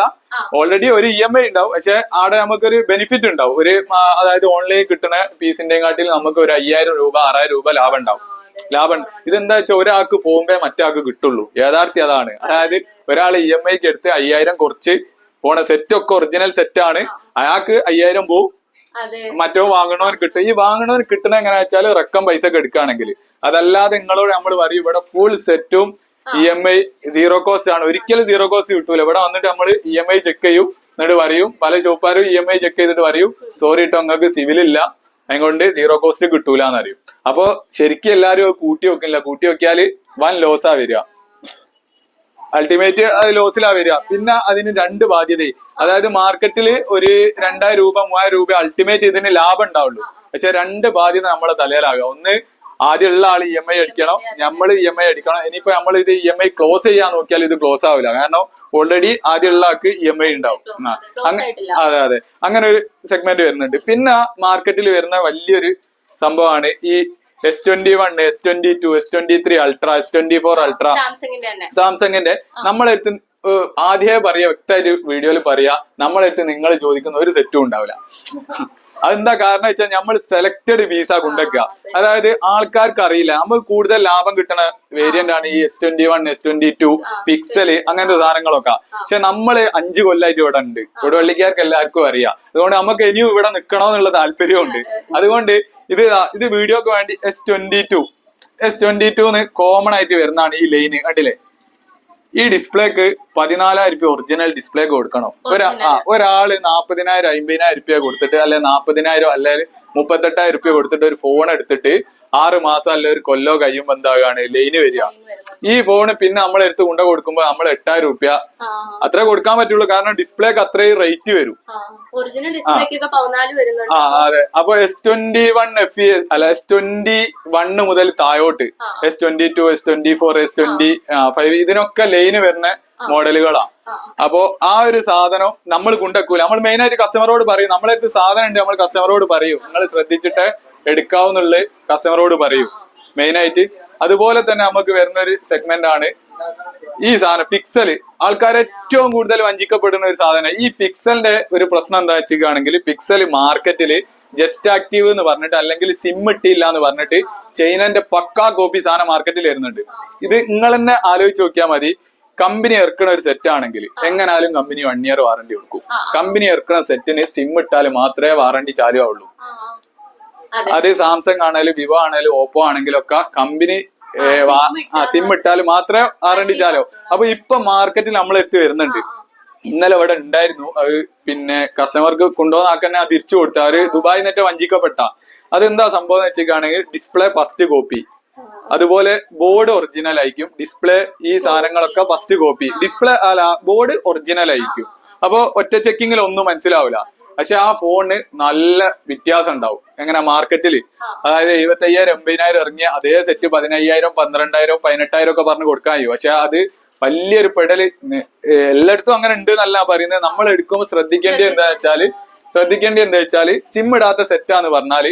ഓൾറെഡി ഒരു ഇ എം ഐ ഉണ്ടാവും. പക്ഷെ അവിടെ നമുക്കൊരു ബെനിഫിറ്റ് ഉണ്ടാവും. ഒരു അതായത് ഓൺലൈൻ കിട്ടുന്ന ഫീസിന്റെ കാട്ടിൽ നമുക്ക് ഒരു അയ്യായിരം രൂപ ആറായിരം രൂപ ലാഭം ഉണ്ടാവും. ലാഭം ഇതെന്താ വെച്ചാൽ ഒരാൾക്ക് പോകുമ്പോ മറ്റാൾക്ക് കിട്ടുള്ളൂ. യഥാർത്ഥ്യ അതാണ്. അതായത് ഒരാൾ ഇ എം ഐക്ക് എടുത്ത് അയ്യായിരം കുറച്ച് പോണ സെറ്റ് ഒക്കെ ഒറിജിനൽ സെറ്റ് ആണ്. അയാൾക്ക് അയ്യായിരം പോവും. മറ്റോ വാങ്ങണവർ കിട്ടും. ഈ വാങ്ങണവർ കിട്ടണ എങ്ങനെ വെച്ചാൽ റക്കം പൈസ ഒക്കെ എടുക്കുകയാണെങ്കിൽ അതല്ലാതെ നിങ്ങളോട് നമ്മൾ പറയും ഇവിടെ ഫുൾ സെറ്റും E M I zero cost ആണ്. ഒരിക്കലും സീറോ കോസ്റ്റ് കിട്ടൂല. ഇവിടെ വന്നിട്ട് നമ്മൾ ഇ എം ഐ ചെക്ക് ചെയ്യും എന്നിട്ട് പറയും. പല ഷോപ്പാരും ഇ എം ഐ ചെക്ക് ചെയ്തിട്ട് പറയും സോറി കേട്ടോ നിങ്ങൾക്ക് സിവിൽ ഇല്ല. അതുകൊണ്ട് സീറോ കോസ്റ്റ് കിട്ടൂല എന്നറിയും അപ്പൊ ശരിക്കും എല്ലാരും കൂട്ടി വെക്കില്ല. കൂട്ടി വെക്കിയാൽ വൻ ലോസാ വരിക. അൾട്ടിമേറ്റ് അത് ലോസിലാ വരിക. പിന്നെ അതിന് രണ്ട് ബാധ്യത അതായത് മാർക്കറ്റിൽ ഒരു രണ്ടായിരം രൂപ മൂവായിരം രൂപ അൾട്ടിമേറ്റ് ഇതിന് ലാഭം ഉണ്ടാവുള്ളൂ. പക്ഷെ രണ്ട് ബാധ്യത നമ്മളെ തലയിലാകുക. ഒന്ന് ആദ്യമുള്ള ആൾ ഇ എം ഐ അടിക്കണം. നമ്മൾ ഇ എം ഐ അടിക്കണം. ഇനിയിപ്പോ നമ്മൾ ഇത് ഇ എം ഐ ക്ലോസ് ചെയ്യാൻ നോക്കിയാൽ ഇത് ക്ലോസ് ആവില്ല. കാരണം ഓൾറെഡി ആദ്യമുള്ള ആൾക്ക് ഇ എം ഐ ഉണ്ടാവും. അതെ അതെ. അങ്ങനെ ഒരു സെഗ്മെന്റ് വരുന്നുണ്ട്. പിന്നെ മാർക്കറ്റിൽ വരുന്ന വലിയൊരു സംഭവമാണ് ഈ S twenty one S twenty two S twenty three ultra S twenty four ultra സാംസങ്ങിന്റെ നമ്മളെടുത്ത് ആദ്യമേ പറയാ വ്യക്തമായിട്ട് വീഡിയോയിൽ പറയാ നമ്മളെടുത്ത് നിങ്ങൾ ചോദിക്കുന്ന ഒരു സെറ്റും ഉണ്ടാവില്ല. അതെന്താ കാരണം വെച്ചാൽ നമ്മൾ സെലക്ടഡ് വീസ കൊണ്ടുവെക്കുക അതായത് ആൾക്കാർക്ക് അറിയില്ല നമ്മൾ കൂടുതൽ ലാഭം കിട്ടണ വേരിയന്റ് ആണ് ഈ S twenty one S twenty two Pixel അങ്ങനത്തെ സാധനങ്ങളൊക്കെ. പക്ഷെ നമ്മൾ അഞ്ചു കൊല്ലായിട്ട് ഇവിടെ ഉണ്ട്. കൊടുവള്ളിക്കാർക്ക് എല്ലാവർക്കും അറിയാം. അതുകൊണ്ട് നമുക്ക് ഇനിയും ഇവിടെ നിൽക്കണമെന്നുള്ള താല്പര്യമുണ്ട്. അതുകൊണ്ട് ഇത് ഇത് വീഡിയോക്ക് വേണ്ടി S twenty two S twenty two common ആയിട്ട് വരുന്നതാണ് ഈ ലൈന് കണ്ടില്ലേ? ഈ ഡിസ്പ്ലേക്ക് പതിനാലായിരം രൂപ ഒറിജിനൽ ഡിസ്പ്ലേ കൊടുക്കണം. ഒരാ ആ ഒരാൾ നാപ്പതിനായിരം അമ്പതിനായിരം രൂപ കൊടുത്തിട്ട് അല്ലെ നാപ്പതിനായിരം അല്ലെ മുപ്പത്തെട്ടായിരം രൂപ കൊടുത്തിട്ട് ഒരു ഫോൺ എടുത്തിട്ട് ആറ് മാസം അല്ലെ ഒരു കൊല്ലോ കഴിയുമ്പോ എന്താകാണ്? ലൈന് വരിക. ഈ ഫോണ് പിന്നെ നമ്മൾ എടുത്ത് കൊണ്ട കൊടുക്കുമ്പോ നമ്മൾ എട്ടായിരം രൂപ അത്ര കൊടുക്കാൻ പറ്റുള്ളൂ. കാരണം ഡിസ്പ്ലേക്ക് അത്രയും റേറ്റ് വരും. ആ. അതെ. അപ്പൊ എസ് ട്വന്റി വൺ എഫ് അല്ല എസ് ട്വന്റി വണ്ണ് മുതൽ താഴോട്ട്. S twenty two S twenty four S twenty five ഇതിനൊക്കെ ലൈന് വരുന്ന മോഡലുകളാ. അപ്പോ ആ ഒരു സാധനം നമ്മൾ കൊണ്ടുവെക്കൂല നമ്മൾ മെയിൻ ആയിട്ട് കസ്റ്റമറോട് പറയും. നമ്മളടുത്ത് സാധനം ഉണ്ട് നമ്മൾ കസ്റ്റമറോട് പറയും. നിങ്ങൾ ശ്രദ്ധിച്ചിട്ട് എടുക്കാവുന്നുള്ള കസ്റ്റമറോട് പറയും. മെയിൻ ആയിട്ട് അതുപോലെ തന്നെ നമുക്ക് വരുന്ന ഒരു സെഗ്മെന്റ് ആണ് ഈ സാധനം പിക്സൽ ആൾക്കാർ ഏറ്റവും കൂടുതൽ വഞ്ചിക്കപ്പെടുന്ന ഒരു സാധനം. ഈ പിക്സലിന്റെ ഒരു പ്രശ്നം എന്താ വെച്ചിരിക്കുകയാണെങ്കിൽ പിക്സൽ മാർക്കറ്റിൽ ജസ്റ്റ് ആക്റ്റീവ് എന്ന് പറഞ്ഞിട്ട് അല്ലെങ്കിൽ സിം ഇട്ടില്ല എന്ന് പറഞ്ഞിട്ട് ചൈനന്റെ പക്കാ കോപ്പി സാധനം മാർക്കറ്റിൽ വരുന്നുണ്ട്. ഇത് നിങ്ങൾ തന്നെ ആലോചിച്ച് നോക്കിയാൽ മതി. കമ്പനി ഇറക്കുന്ന ഒരു സെറ്റ് ആണെങ്കിൽ എങ്ങനാലും കമ്പനി വൺ ഇയർ വാറണ്ടി കൊടുക്കും. കമ്പനി ഇറക്കുന്ന സെറ്റിന് സിം ഇട്ടാൽ മാത്രമേ വാറണ്ടി ചാലു ആവുള്ളൂ ആ, ആ. അതെ. സാംസങ് ആണെങ്കിലും വിവോ ആണെങ്കിലും ഓപ്പോ ആണെങ്കിലും ഒക്കെ കമ്പനി സിം ഇട്ടാൽ മാത്രമേ ആറണ്ടി ചാലോ അപ്പൊ ഇപ്പൊ മാർക്കറ്റിൽ നമ്മൾ എത്തി വരുന്നുണ്ട്. ഇന്നലെ ഇവിടെ ഉണ്ടായിരുന്നു. അത് പിന്നെ കസ്റ്റമർക്ക് കൊണ്ടുപോകുന്ന ആ തിരിച്ചു കൊടുത്ത. അവർ ദുബായി നിന്നിട്ട് വഞ്ചിക്കപ്പെട്ട. അതെന്താ സംഭവം എന്ന് വെച്ചിട്ടാണെങ്കിൽ ഡിസ്പ്ലേ ഫസ്റ്റ് കോപ്പി അതുപോലെ ബോർഡ് ഒറിജിനൽ ആയിരിക്കും. ഡിസ്പ്ലേ ഈ സാധനങ്ങളൊക്കെ ഫസ്റ്റ് കോപ്പി ഡിസ്പ്ലേ അല്ല ബോർഡ് ഒറിജിനൽ ആയിരിക്കും. അപ്പൊ ഒറ്റ ചെക്കിങ്ങിൽ ഒന്നും മനസ്സിലാവില്ല പക്ഷെ ആ ഫോണിന് നല്ല വ്യത്യാസം ഉണ്ടാവും. എങ്ങനെ? മാർക്കറ്റിൽ അതായത് എഴുപത്തി അയ്യായിരം എൺപതിനായിരം ഇറങ്ങിയ അതേ സെറ്റ് പതിനയ്യായിരം പന്ത്രണ്ടായിരം പതിനെട്ടായിരം ഒക്കെ പറഞ്ഞ് കൊടുക്കാൻ കഴിയും. പക്ഷെ അത് വലിയൊരു പെടൽ ഏഹ് എല്ലായിടത്തും അങ്ങനെ ഉണ്ട് എന്നല്ല പറയുന്നത്. നമ്മൾ എടുക്കുമ്പോൾ ശ്രദ്ധിക്കേണ്ടത് എന്താ വെച്ചാൽ ശ്രദ്ധിക്കേണ്ടത് എന്താ വെച്ചാൽ സിം ഇടാത്ത സെറ്റാന്ന് പറഞ്ഞാൽ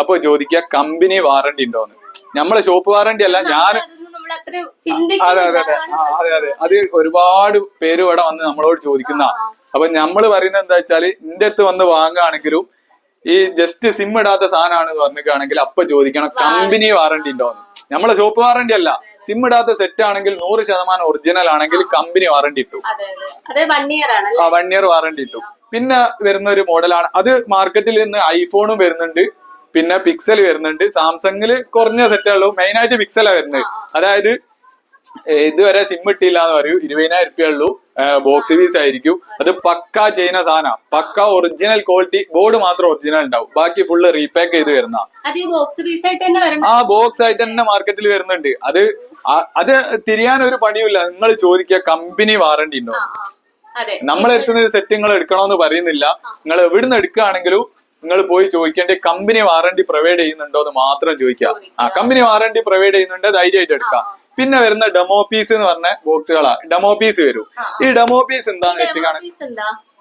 അപ്പൊ ചോദിക്കുക കമ്പനി വാറണ്ടി ഉണ്ടോന്ന് നമ്മളെ ഷോപ്പ് വാറണ്ടി അല്ല ഞാൻ അതെ അതെ അതെ. അതെ അതെ. അത് ഒരുപാട് പേര് ഇവിടെ വന്ന് നമ്മളോട് ചോദിക്കുന്ന അപ്പൊ നമ്മൾ പറയുന്നത് എന്താ വെച്ചാൽ ഇന്റെ അടുത്ത് വന്ന് വാങ്ങുകയാണെങ്കിലും ഈ ജസ്റ്റ് സിം ഇടാത്ത സാധനമാണെന്ന് പറഞ്ഞിട്ടാണെങ്കിൽ അപ്പൊ ചോദിക്കണം കമ്പനി വാറണ്ടി ഉണ്ടോന്ന് നമ്മളെ ഷോപ്പ് വാറണ്ടി അല്ല. സിം ഇടാത്ത സെറ്റ് ആണെങ്കിൽ നൂറ് ശതമാനം ഒറിജിനൽ ആണെങ്കിൽ കമ്പനി വാറണ്ടി ഇട്ടു. ആ വൺ ഇയർ വാറണ്ടി ഇട്ടു. പിന്നെ വരുന്ന ഒരു മോഡലാണ് അത് മാർക്കറ്റിൽ നിന്ന് ഐഫോണും വരുന്നുണ്ട്. പിന്നെ പിക്സൽ വരുന്നുണ്ട്. സാംസങ്ങിൽ കുറഞ്ഞ സെറ്റുള്ളൂ മെയിൻ ആയിട്ട് പിക്സലാ വരുന്നത്. അതായത് ഇതുവരെ സിം ഇട്ടില്ല എന്ന് പറയൂ. ഇരുപതിനായിരം റുപ്യ ഉള്ളൂ. ബോക്സ് പീസ് ആയിരിക്കും. അത് പക്ക ചെയ്യുന്ന സാധനം. പക്ക ഒറിജിനൽ ക്വാളിറ്റി ബോർഡ് മാത്രം ഒറിജിനൽ ഉണ്ടാവും. ബാക്കി ഫുള്ള് റീപാക്ക് ചെയ്ത് വരുന്ന ആ ബോക്സ് ആയിട്ട് തന്നെ മാർക്കറ്റിൽ വരുന്നുണ്ട്. അത് അത് തിരിയാൻ ഒരു പണിയില്ല നിങ്ങൾ ചോദിക്കുക കമ്പനി വാറണ്ടി ഉണ്ടോ? നമ്മൾ എത്തുന്ന സെറ്റ് നിങ്ങൾ എടുക്കണമെന്ന് പറയുന്നില്ല. നിങ്ങൾ എവിടുന്ന് എടുക്കുകയാണെങ്കിലും നിങ്ങൾ പോയി ചോദിക്കേണ്ട കമ്പനി വാറണ്ടി പ്രൊവൈഡ് ചെയ്യുന്നുണ്ടോ എന്ന് മാത്രം ചോദിക്കുക. ആ കമ്പനി വാറണ്ടി പ്രൊവൈഡ് ചെയ്യുന്നുണ്ട് ധൈര്യമായിട്ട് എടുക്കാം. പിന്നെ വരുന്ന ഡെമോ പീസ് എന്ന് പറഞ്ഞ ബോക്സുകളാ. ഡെമോ പീസ് വരും ഈ ഡെമോ പീസ് എന്താന്ന് വെച്ചാൽ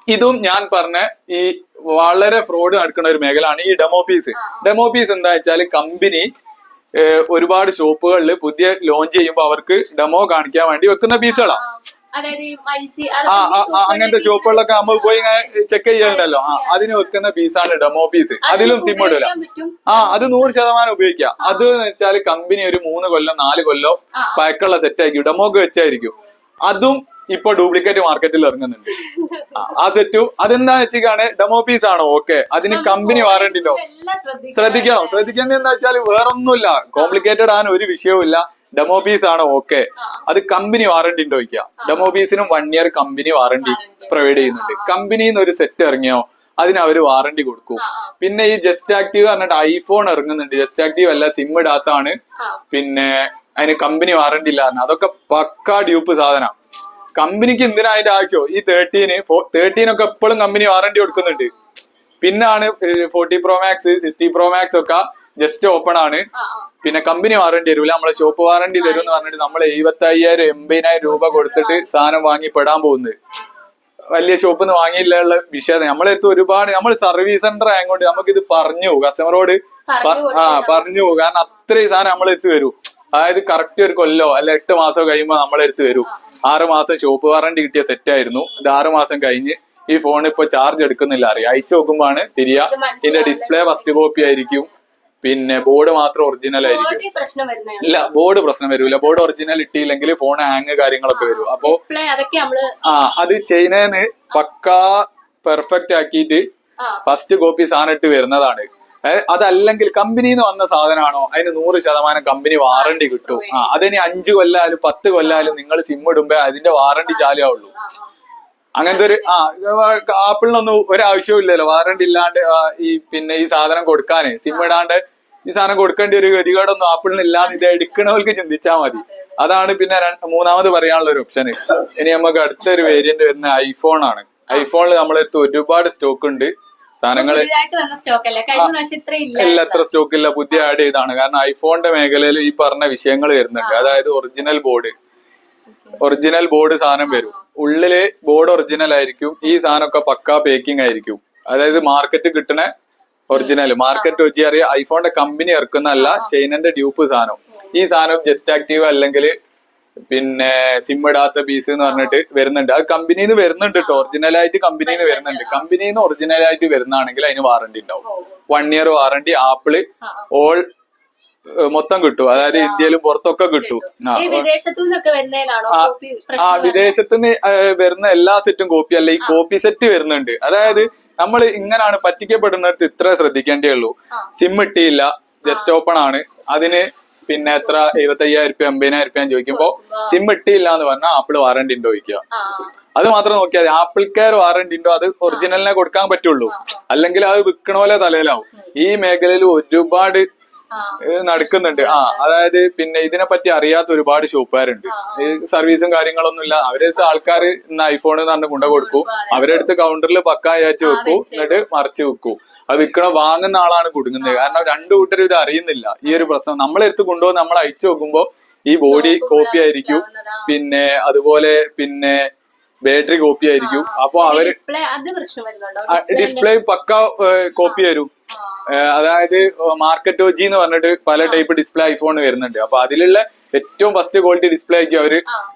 ഇതും ഞാൻ പറഞ്ഞ ഈ വളരെ ഫ്രോഡ് നടക്കുന്ന ഒരു മേഖലയാണ് ഈ ഡെമോ പീസ് ഡെമോ പീസ് എന്താ വെച്ചാൽ കമ്പനി ഒരുപാട് ഷോപ്പുകളിൽ പുതിയ ലോഞ്ച് ചെയ്യുമ്പോൾ അവർക്ക് ഡെമോ കാണിക്കാൻ വേണ്ടി വെക്കുന്ന പീസുകളാണ് ആ അങ്ങനത്തെ ഷോപ്പുകളിലൊക്കെ നമ്മൾ പോയി ചെക്ക് ചെയ്യണ്ടല്ലോ. ആ അതിന് വെക്കുന്ന പീസാണ് ഡെമോ പീസ് അതിലും സിം ഇടില്ല ആ അത് നൂറ് ശതമാനം ഉപയോഗിക്കാം. അത് വെച്ചാൽ കമ്പനി ഒരു മൂന്ന് കൊല്ലം നാല് കൊല്ലം. പഴക്കമുള്ള സെറ്റ് ആയിരിക്കും ഡെമോക്ക് വെച്ചായിരിക്കും. അതും ഇപ്പൊ ഡ്യൂപ്ലിക്കേറ്റ് മാർക്കറ്റിൽ ഇറങ്ങുന്നുണ്ട്. ആ, സെറ്റു അതെന്താന്ന് വെച്ചിട്ടാണ് ഡെമോ പീസ് ആണോ ഓക്കെ അതിന് കമ്പനി വാറണ്ടിണ്ടോ ശ്രദ്ധിക്കണം. ശ്രദ്ധിക്കണം. ശ്രദ്ധിക്കേണ്ടത് എന്താ വെച്ചാൽ വേറൊന്നുമില്ല. കോംപ്ലിക്കേറ്റഡ് ആണ് ഒരു വിഷയവുമില്ല. ഡെമോ പീസ് ആണ് ഓക്കെ അത് കമ്പനി വാറണ്ടി ഉണ്ടോ ചോദിക്കുക demo പീസിനും one year company warranty provide ചെയ്യുന്നുണ്ട്. കമ്പനിയിൽ നിന്ന് ഒരു സെറ്റ് ഇറങ്ങിയോ അതിന് അവർ വാറണ്ടി കൊടുക്കും. പിന്നെ ഈ ജസ്റ്റ് ആക്റ്റീവ് പറഞ്ഞിട്ട് ഐഫോൺ ഇറങ്ങുന്നുണ്ട്. ജസ്റ്റ് ആക്റ്റീവ് അല്ല സിം ഇടാത്താണ് പിന്നെ അതിന് കമ്പനി വാറണ്ടി ഇല്ല പറഞ്ഞു അതൊക്കെ പക്ക ഡ്യൂപ്പ് സാധനം. കമ്പനിക്ക് എന്തിനാ അതിന്റെ ആവശ്യം? ഈ തേർട്ടീന് ഒക്കെ എപ്പോഴും കമ്പനി വാറണ്ടി കൊടുക്കുന്നുണ്ട്. പിന്നാണ് forty pro max sixty pro max ഒക്കെ ജസ്റ്റ് ഓപ്പൺ ആണ്. പിന്നെ കമ്പനി വാറണ്ടി തരൂല നമ്മളെ ഷോപ്പ് വാറണ്ടി തരും എന്ന് പറഞ്ഞിട്ട് നമ്മൾ എഴുപത്തി അയ്യായിരം എൺപതിനായിരം രൂപ കൊടുത്തിട്ട് സാധനം വാങ്ങി പെടാൻ പോകുന്നത്. വലിയ ഷോപ്പിൽ നിന്ന് വാങ്ങിയില്ലുള്ള വിഷയം നമ്മളെ അടുത്ത് ഒരുപാട് നമ്മൾ സർവീസ് സെന്റർ ആയതുകൊണ്ട് നമുക്ക് ഇത് പറഞ്ഞു കസ്റ്റമറോട് ആ പറഞ്ഞു കാരണം അത്രയും സാധനം നമ്മളെ അടുത്ത് വരും. അതായത് കറക്റ്റ് ഒരു കൊല്ലോ അല്ല എട്ട് മാസം കഴിയുമ്പോൾ നമ്മളെ അടുത്ത് വരും. ആറ് മാസം ഷോപ്പ് വാറണ്ടി കിട്ടിയ സെറ്റ് ആയിരുന്നു. ഇത് ആറ് മാസം കഴിഞ്ഞ് ഈ ഫോൺ ഇപ്പൊ ചാർജ് എടുക്കുന്നില്ല. അറിയാം. അയച്ചു നോക്കുമ്പോഴാണ് തിരിയ. ഇത് ഇതിന്റെ ഡിസ്പ്ലേ ഫസ്റ്റ് കോപ്പി ആയിരിക്കും. പിന്നെ ബോർഡ് മാത്രം ഒറിജിനൽ ആയിരിക്കും. ഇല്ല ബോർഡ് പ്രശ്നം വരില്ല ബോർഡ് ഒറിജിനൽ ഇട്ടില്ലെങ്കിൽ ഫോൺ ഹാങ് കാര്യങ്ങളൊക്കെ വരും. അപ്പോ ആ അത് ചൈനന്ന് പക്കാ പെർഫെക്റ്റ് ആക്കിയിട്ട് ഫസ്റ്റ് കോപ്പി സാധനം ഇട്ട് വരുന്നതാണ്. അതല്ലെങ്കിൽ കമ്പനിയിൽ നിന്ന് വന്ന സാധനമാണോ അതിന് നൂറ് ശതമാനം കമ്പനി വാറണ്ടി കിട്ടും. ആ അതിന് അഞ്ചു കൊല്ലാലും പത്ത് കൊല്ലാലും നിങ്ങൾ സിം ഇടുമ്പോ അതിന്റെ വാറണ്ടി ചാലിയാവുള്ളൂ ആ. അങ്ങനത്തെ ഒരു ആ ആപ്പിളിനൊന്നും ഒരാവശ്യവും ഇല്ലല്ലോ. വാറണ്ടി ഇല്ലാണ്ട് ഈ പിന്നെ ഈ സാധനം കൊടുക്കാനേ. സിം ഇടാണ്ട് ഈ സാധനം കൊടുക്കേണ്ട ഒരു ഗതികേടൊന്നും ആപ്പിളിന് ഇല്ലാന്ന് ഇത് എടുക്കണവർക്ക് ചിന്തിച്ചാൽ മതി. അതാണ് പിന്നെ മൂന്നാമത് പറയാനുള്ള ഒരു ഓപ്ഷൻ ഇനി നമുക്ക് അടുത്തൊരു വേരിയന്റ് വരുന്ന ഐഫോൺ ആണ്. ഐഫോണിൽ നമ്മളെടുത്ത് ഒരുപാട് സ്റ്റോക്ക് ഉണ്ട്. സാധനങ്ങൾ ഇല്ല എത്ര സ്റ്റോക്ക് ഇല്ല. പുതിയ ആഡ് ചെയ്താണ് കാരണം ഐഫോണിന്റെ മേഖലയിൽ ഈ പറഞ്ഞ വിഷയങ്ങൾ വരുന്നുണ്ട്. അതായത് ഒറിജിനൽ ബോർഡ് ഒറിജിനൽ ബോർഡ് സാധനം വരും. ഉള്ളിൽ ബോർഡ് ഒറിജിനൽ ആയിരിക്കും ഈ സാധനമൊക്കെ പക്കാ പേക്കിംഗ് ആയിരിക്കും. അതായത് മാർക്കറ്റ് കിട്ടണ ഒറിജിനൽ മാർക്കറ്റ് വെച്ച് അറിയ ഐഫോണിന്റെ കമ്പനി ഇറക്കുന്നല്ല ചൈനന്റെ ഡ്യൂപ്പ് സാധനം. ഈ സാധനം ജസ്റ്റ് ആക്റ്റീവ് അല്ലെങ്കിൽ പിന്നെ സിം ഇടാത്ത പീസ് എന്ന് പറഞ്ഞിട്ട് വരുന്നുണ്ട്. അത് കമ്പനിയിൽ നിന്ന് വരുന്നുണ്ട് കേട്ടോ ഒറിജിനൽ ആയിട്ട് കമ്പനിയിൽ നിന്ന് വരുന്നുണ്ട്. കമ്പനിയിൽ നിന്ന് ഒറിജിനൽ ആയിട്ട് വരുന്നതാണെങ്കിൽ അതിന് വാറണ്ടി ഉണ്ടാവും. One year warranty Apple. All മൊത്തം കിട്ടും. അതായത് ഇന്ത്യയിലും പുറത്തൊക്കെ കിട്ടും. ആ. ഈ വിദേശത്തു നിന്നൊക്കെ വരുന്നതിനാണോ ആ, കോപ്പി ആ പ്രശ്നം വിദേശത്ത് നിന്ന് വരുന്ന എല്ലാ സെറ്റും കോപ്പി അല്ല ഈ കോപ്പി സെറ്റ് വരുന്നുണ്ട്. അതായത് നമ്മൾ ഇങ്ങനാണ് പറ്റിക്കപ്പെടുന്നിടത്ത് ഇത്ര ശ്രദ്ധിക്കേണ്ടേ ഉള്ളൂ. സിം ഇട്ടിയില്ല ജസ്റ്റ് ഓപ്പൺ ആണ്. അതിന് പിന്നെ എത്ര? എഴുപത്തി അയ്യായിരം രൂപ എൺപതിനായിരം രൂപ ചോദിക്കുമ്പോ സിം ഇട്ടിയില്ല എന്ന് പറഞ്ഞാൽ ആപ്പിൾ വാറണ്ടി ഉണ്ടോ ചോദിക്കുക. അത് മാത്രം നോക്കിയാൽ മതി. ആപ്പിൾ കെയർ വാറണ്ടി ഉണ്ടോ? അത് ഒറിജിനലിനെ കൊടുക്കാൻ പറ്റുള്ളൂ. അല്ലെങ്കിൽ അത് വിൽക്കണ പോലെ തലയിലാവും. ഈ മേഖലയിൽ ഒരുപാട് നടക്കുന്നുണ്ട്. ആ അതായത് പിന്നെ ഇതിനെ പറ്റി അറിയാത്ത ഒരുപാട് ഷോപ്പുകാരുണ്ട്. ഈ സർവീസും കാര്യങ്ങളൊന്നും ഇല്ല. അവരെടുത്ത് ആൾക്കാർ ഇന്ന് ഐഫോൺ എന്ന് പറഞ്ഞ് കൊണ്ട കൊടുക്കും. അവരെടുത്ത് കൗണ്ടറിൽ പക്ക അയച്ചു വെക്കൂ. എന്നിട്ട് മറിച്ച് വെക്കൂ. അത് വിൽക്കണ വാങ്ങുന്ന ആളാണ് കുടുങ്ങുന്നത്. കാരണം രണ്ടു കൂട്ടരും ഇത് അറിയുന്നില്ല. ഈ ഒരു പ്രശ്നം. നമ്മളെടുത്ത് കൊണ്ടുപോകുന്ന നമ്മൾ അയച്ചു നോക്കുമ്പോ ഈ ബോഡി കോപ്പി ആയിരിക്കും. പിന്നെ അതുപോലെ പിന്നെ ബാറ്ററി കോപ്പി ആയിരിക്കും. അപ്പൊ അവർ ഡിസ്പ്ലേ പക്ക കോപ്പി വരും. അതായത് മാർക്കറ്റോജി എന്ന് പറഞ്ഞിട്ട് പല ടൈപ്പ് ഡിസ്പ്ലേ ഐഫോൺ വരുന്നുണ്ട്. അപ്പൊ അതിലുള്ള ഏറ്റവും ഫസ്റ്റ് ക്വാളിറ്റി ഡിസ്പ്ലേ ആയിരിക്കും അവർ.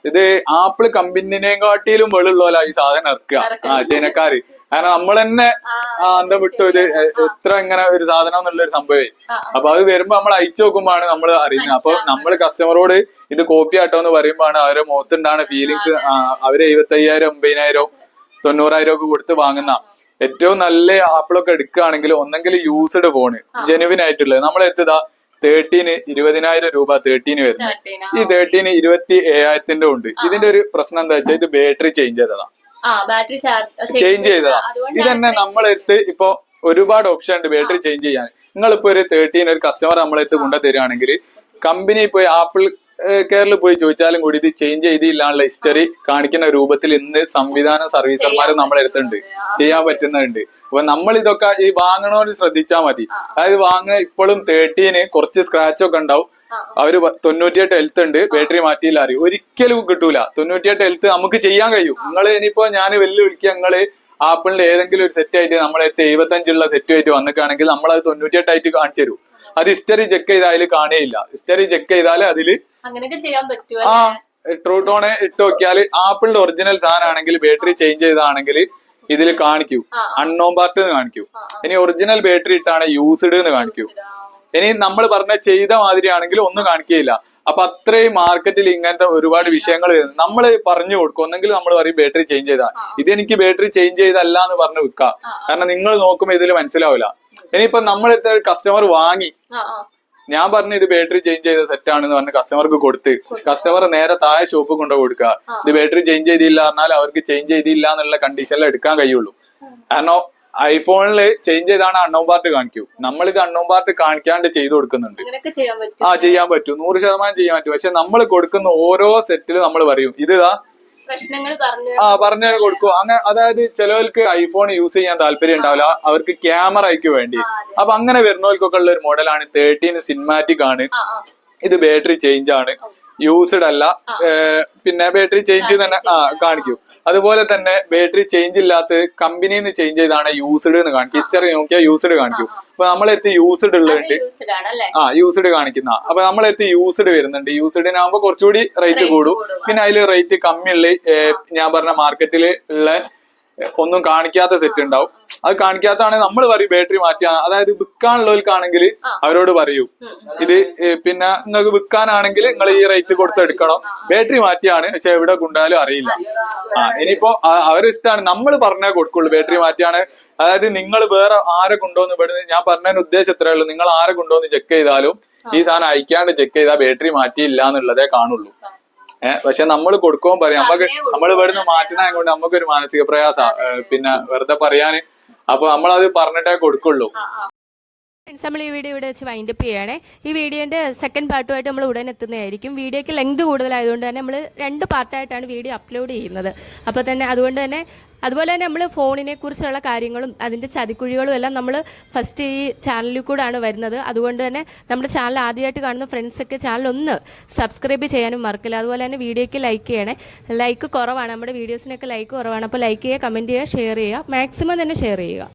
ഇത് ആപ്പിൾ കമ്പനിനെക്കാട്ടിലും വെളുള്ള ഈ സാധനം ഇറക്കുക. ആ ചൈനക്കാര് കാരണം നമ്മൾ തന്നെ എന്താ അന്തം വിട്ടു ഇത് എത്ര ഇങ്ങനെ ഒരു സാധനം എന്നുള്ള ഒരു സംഭവം അപ്പൊ അത് വരുമ്പോ നമ്മൾ അയച്ചു നോക്കുമ്പോഴാണ് നമ്മൾ അറിയുന്നത്. അപ്പൊ നമ്മൾ കസ്റ്റമറോട് ഇത് കോപ്പി ആട്ടോ എന്ന് പറയുമ്പോഴാണ് അവരെ മുഖത്തുണ്ടാണ് ഫീലിങ്സ് അവർ എഴുപത്തയ്യായിരം അമ്പതിനായിരം തൊണ്ണൂറായിരം ഒക്കെ കൊടുത്ത് വാങ്ങുന്ന. ഏറ്റവും നല്ല ആപ്പിളൊക്കെ എടുക്കുകയാണെങ്കിൽ ഒന്നെങ്കിൽ യൂസ്ഡ് ഫോണ് ജെനുവിൻ ആയിട്ടുള്ളത്. നമ്മളെ എടുത്തതാ ഇതാ തേർട്ടീന് ഇരുപതിനായിരം രൂപ തേർട്ടീന് വരുന്നത് ഈ തേർട്ടീന് ഇരുപത്തി ഏഴായിരത്തിന്റെ ഉണ്ട് ഇതിന്റെ ഒരു പ്രശ്നം എന്താ വെച്ചാൽ ഇത് ബാറ്ററി ചേഞ്ച് ചെയ്തതാ. ചേഞ്ച് ചെയ്തതാ. ഇത് തന്നെ നമ്മളെടുത്ത് ഇപ്പൊ ഒരുപാട് ഓപ്ഷൻ ഉണ്ട് ബാറ്ററി ചേഞ്ച് ചെയ്യാൻ. നിങ്ങളിപ്പോ ഒരു തേർട്ടീൻ ഒരു കസ്റ്റമർ നമ്മളെടുത്ത് കൊണ്ടുതരികയാണെങ്കിൽ കമ്പനി പോയി ആപ്പിൾ കെയറിൽ പോയി ചോദിച്ചാലും കൂടി ഇത് ചേഞ്ച് ചെയ്തില്ലാനുള്ള ഹിസ്റ്ററി കാണിക്കുന്ന രൂപത്തിൽ ഇന്ന് സംവിധാന സർവീസർമാർ നമ്മളെ അടുത്തുണ്ട്. ചെയ്യാൻ പറ്റുന്നുണ്ട്. അപ്പൊ നമ്മൾ ഇതൊക്കെ ഈ വാങ്ങണോന്ന് ശ്രദ്ധിച്ചാൽ മതി. അതായത് വാങ്ങുന്ന ഇപ്പോഴും തേർട്ടീന് കുറച്ച് സ്ക്രാച്ച് ഒക്കെ ഉണ്ടാവും. അവർ തൊണ്ണൂറ്റിയെട്ട് ഹെൽത്ത് ഉണ്ട് ബാറ്ററി മാറ്റിയില്ല അറിയും. ഒരിക്കലും കിട്ടൂല. തൊണ്ണൂറ്റിയെട്ട് ഹെൽത്ത് നമുക്ക് ചെയ്യാൻ കഴിയും. നിങ്ങൾ ഇനിയിപ്പോ ഞാൻ വെല്ലുവിളിക്കുക നിങ്ങൾ ആപ്പിളിന്റെ ഏതെങ്കിലും ഒരു സെറ്റ് ആയിട്ട് നമ്മളെ എഴുപത്തഞ്ചുള്ള സെറ്റ് ആയിട്ട് വന്നിട്ടാണെങ്കിൽ നമ്മൾ അത് തൊണ്ണൂറ്റിയെട്ടായിട്ട് കാണിച്ചു തരും. അത് ഹിസ്റ്ററി ചെക്ക് ചെയ്താൽ അതിൽ കാണേയില്ല. ഹിസ്റ്ററി ചെക്ക് ചെയ്താൽ അതിൽ അങ്ങനെയൊക്കെ ചെയ്യാൻ പറ്റുമോ ആ ട്രൂട്ടോണെ ഇട്ട് നോക്കിയാൽ ആപ്പിളിന്റെ ഒറിജിനൽ സാധനമാണെങ്കിൽ ബാറ്ററി ചേഞ്ച് ചെയ്താണെങ്കിൽ ഇതിൽ കാണിക്കൂ. അൺനോൺ പാർട്ട് എന്ന് കാണിക്കൂ. ഇനി ഒറിജിനൽ ബാറ്ററി ഇട്ടാണ് യൂസ്ഡ് എന്ന് കാണിക്കൂ. ഇനി നമ്മൾ പറഞ്ഞ ചെയ്ത മാതിരി ആണെങ്കിൽ ഒന്നും കാണിക്കുകയില്ല അപ്പൊ അത്രയും മാർക്കറ്റിൽ ഇങ്ങനത്തെ ഒരുപാട് വിഷയങ്ങൾ വരുന്നു. നമ്മൾ പറഞ്ഞു കൊടുക്കും. ഒന്നെങ്കിൽ നമ്മൾ പറയും ബാറ്ററി ചേഞ്ച് ചെയ്താൽ ഇതെനിക്ക് ബാറ്ററി ചേഞ്ച് ചെയ്തല്ല എന്ന് പറഞ്ഞ് വിൽക്കാം കാരണം നിങ്ങൾ നോക്കുമ്പോൾ ഇതിൽ മനസ്സിലാവില്ല ഇനിയിപ്പോ നമ്മളെടുത്ത കസ്റ്റമർ വാങ്ങി. ഞാൻ പറഞ്ഞു ഇത് ബാറ്ററി ചേഞ്ച് ചെയ്ത സെറ്റ് ആണെന്ന് പറഞ്ഞ് കസ്റ്റമർക്ക് കൊടുത്ത്. കസ്റ്റമർ നേരെ താഴെ ഷോപ്പ് കൊണ്ടു കൊടുക്കുക. ഇത് ബാറ്ററി ചേഞ്ച് ചെയ്തില്ല പറഞ്ഞാൽ അവർക്ക് ചേഞ്ച് ചെയ്തില്ല എന്നുള്ള കണ്ടീഷനിൽ എടുക്കാൻ കഴിയുള്ളൂ. കാരണം ഐഫോണിൽ ചേഞ്ച് ചെയ്താണ് അണ്ണോൺ പാർട്ട് കാണിക്കൂ. നമ്മൾ ഇത് അണ്ണോൺ പാർട്ട് കാണിക്കാണ്ട് ചെയ്തു കൊടുക്കുന്നുണ്ട്. ആ ചെയ്യാൻ പറ്റും. നൂറ് ശതമാനം ചെയ്യാൻ പറ്റും. പക്ഷെ നമ്മൾ കൊടുക്കുന്ന ഓരോ സെറ്റിലും നമ്മൾ പറയും. ഇത് ഇതാ ആ പറഞ്ഞു കൊടുക്കും. അങ്ങനെ അതായത് ചിലവർക്ക് ഐഫോൺ യൂസ് ചെയ്യാൻ താല്പര്യം ഉണ്ടാവില്ല. അവർക്ക് ക്യാമറയ്ക്ക് വേണ്ടി. അപ്പൊ അങ്ങനെ വരുന്നവർക്കൊക്കെ ഉള്ള ഒരു മോഡലാണ് തേർട്ടീൻ സിനിമാറ്റിക് ആണ്. ഇത് ബാറ്ററി ചേഞ്ച് ആണ്. യൂസ്ഡ് അല്ല. പിന്നെ ബാറ്ററി ചേഞ്ച് തന്നെ ആ കാണിക്കും. അതുപോലെ തന്നെ ബാറ്ററി ചേഞ്ച് ഇല്ലാത്ത കമ്പനിയിൽ നിന്ന് ചേഞ്ച് ചെയ്താണ് യൂസ്ഡ് എന്ന് കാണിക്കും ഹിസ്റ്ററി നോക്കിയാൽ യൂസ്ഡ് കാണിക്കും. അപ്പൊ നമ്മളെടുത്ത് യൂസ്ഡ് ഉള്ളതുണ്ട് ആണ് ആ യൂസ്ഡ് കാണിക്കുന്ന. അപ്പൊ നമ്മളെടുത്ത് യൂസ്ഡ് വരുന്നുണ്ട്. യൂസ്ഡിനാകുമ്പോ കുറച്ചുകൂടി റേറ്റ് കൂടും. പിന്നെ അതിൽ റേറ്റ് കമ്മിയുള്ള ഞാൻ പറഞ്ഞ മാർക്കറ്റിൽ ഉള്ള ഒന്നും കാണിക്കാത്ത സെറ്റ് ഉണ്ടാവും. അത് കാണിക്കാത്തതാണ് നമ്മൾ പറയും ബാറ്ററി മാറ്റിയാ അതായത് വിൽക്കാനുള്ളവർക്കാണെങ്കിൽ അവരോട് പറയൂ. ഇത് പിന്നെ നിങ്ങൾക്ക് വിൽക്കാനാണെങ്കിൽ നിങ്ങൾ ഈ റേറ്റ് കൊടുത്തെടുക്കണം ബാറ്ററി മാറ്റിയാണ്. പക്ഷെ എവിടെ കൊണ്ടാലും അറിയില്ല. ആ ഇനിയിപ്പോ അവരിഷ്ടമാണ് നമ്മൾ പറഞ്ഞേ കൊടുക്കുള്ളൂ ബാറ്ററി മാറ്റിയാണ്. അതായത് നിങ്ങൾ വേറെ ആരെ കൊണ്ടുവന്ന് ഇവിടുന്ന് ഞാൻ പറഞ്ഞതിന് ഉദ്ദേശം എത്രയേ ഉള്ളൂ. നിങ്ങൾ ആരെ കൊണ്ടുവന്ന് ചെക്ക് ചെയ്താലും ഈ സാധനം അയക്കാണ്ട് ചെക്ക് ചെയ്താൽ ബാറ്ററി മാറ്റിയില്ല എന്നുള്ളതേ കാണുള്ളൂ. ഏഹ് പക്ഷെ നമ്മൾ കൊടുക്കുമ്പോൾ പറയാം നമുക്ക് നമ്മൾ ഇവിടുന്ന് മാറ്റണ കൊണ്ട് നമുക്കൊരു മാനസിക പ്രയാസ. പിന്നെ വെറുതെ പറയാന്. അപ്പൊ നമ്മളത് പറഞ്ഞിട്ടേ കൊടുക്കുള്ളൂ. ഫ്രണ്ട്സ് നമ്മൾ ഈ വീഡിയോ ഇവിടെ വെച്ച് വൈൻഡപ്പ് ചെയ്യണേ ഈ വീഡിയോന്റെ സെക്കൻഡ് പാർട്ടുമായിട്ട് നമ്മൾ ഉടൻ എത്തുന്നതായിരിക്കും. വീഡിയോക്ക് ലെങ്ത് കൂടുതലായതുകൊണ്ട് തന്നെ നമ്മൾ രണ്ട് പാർട്ടായിട്ടാണ് വീഡിയോ അപ്ലോഡ് ചെയ്യുന്നത്. അപ്പോൾ തന്നെ അതുകൊണ്ട് തന്നെ അതുപോലെ തന്നെ നമ്മൾ ഫോണിനെ കുറിച്ചുള്ള കാര്യങ്ങളും അതിന്റെ ചതിക്കുഴികളും എല്ലാം നമ്മൾ ഫസ്റ്റ് ഈ ചാനലിൽ കൂടാണ് വരുന്നത്. അതുകൊണ്ട് തന്നെ നമ്മുടെ ചാനൽ ആദ്യമായിട്ട് കാണുന്ന ഫ്രണ്ട്സൊക്കെ ചാനൽ ഒന്ന് സബ്സ്ക്രൈബ് ചെയ്യാനും മറക്കില്ല. അതുപോലെ തന്നെ വീഡിയോയ്ക്ക് ലൈക്ക് ചെയ്യണേ. ലൈക്ക് കുറവാണ്. നമ്മുടെ വീഡിയോസിനൊക്കെ ലൈക്ക് കുറവാണ്. അപ്പോൾ ലൈക്ക് ചെയ്യുക കമന്റ് ചെയ്യുക ഷെയർ ചെയ്യുക. മാക്സിമം തന്നെ ഷെയർ ചെയ്യുക.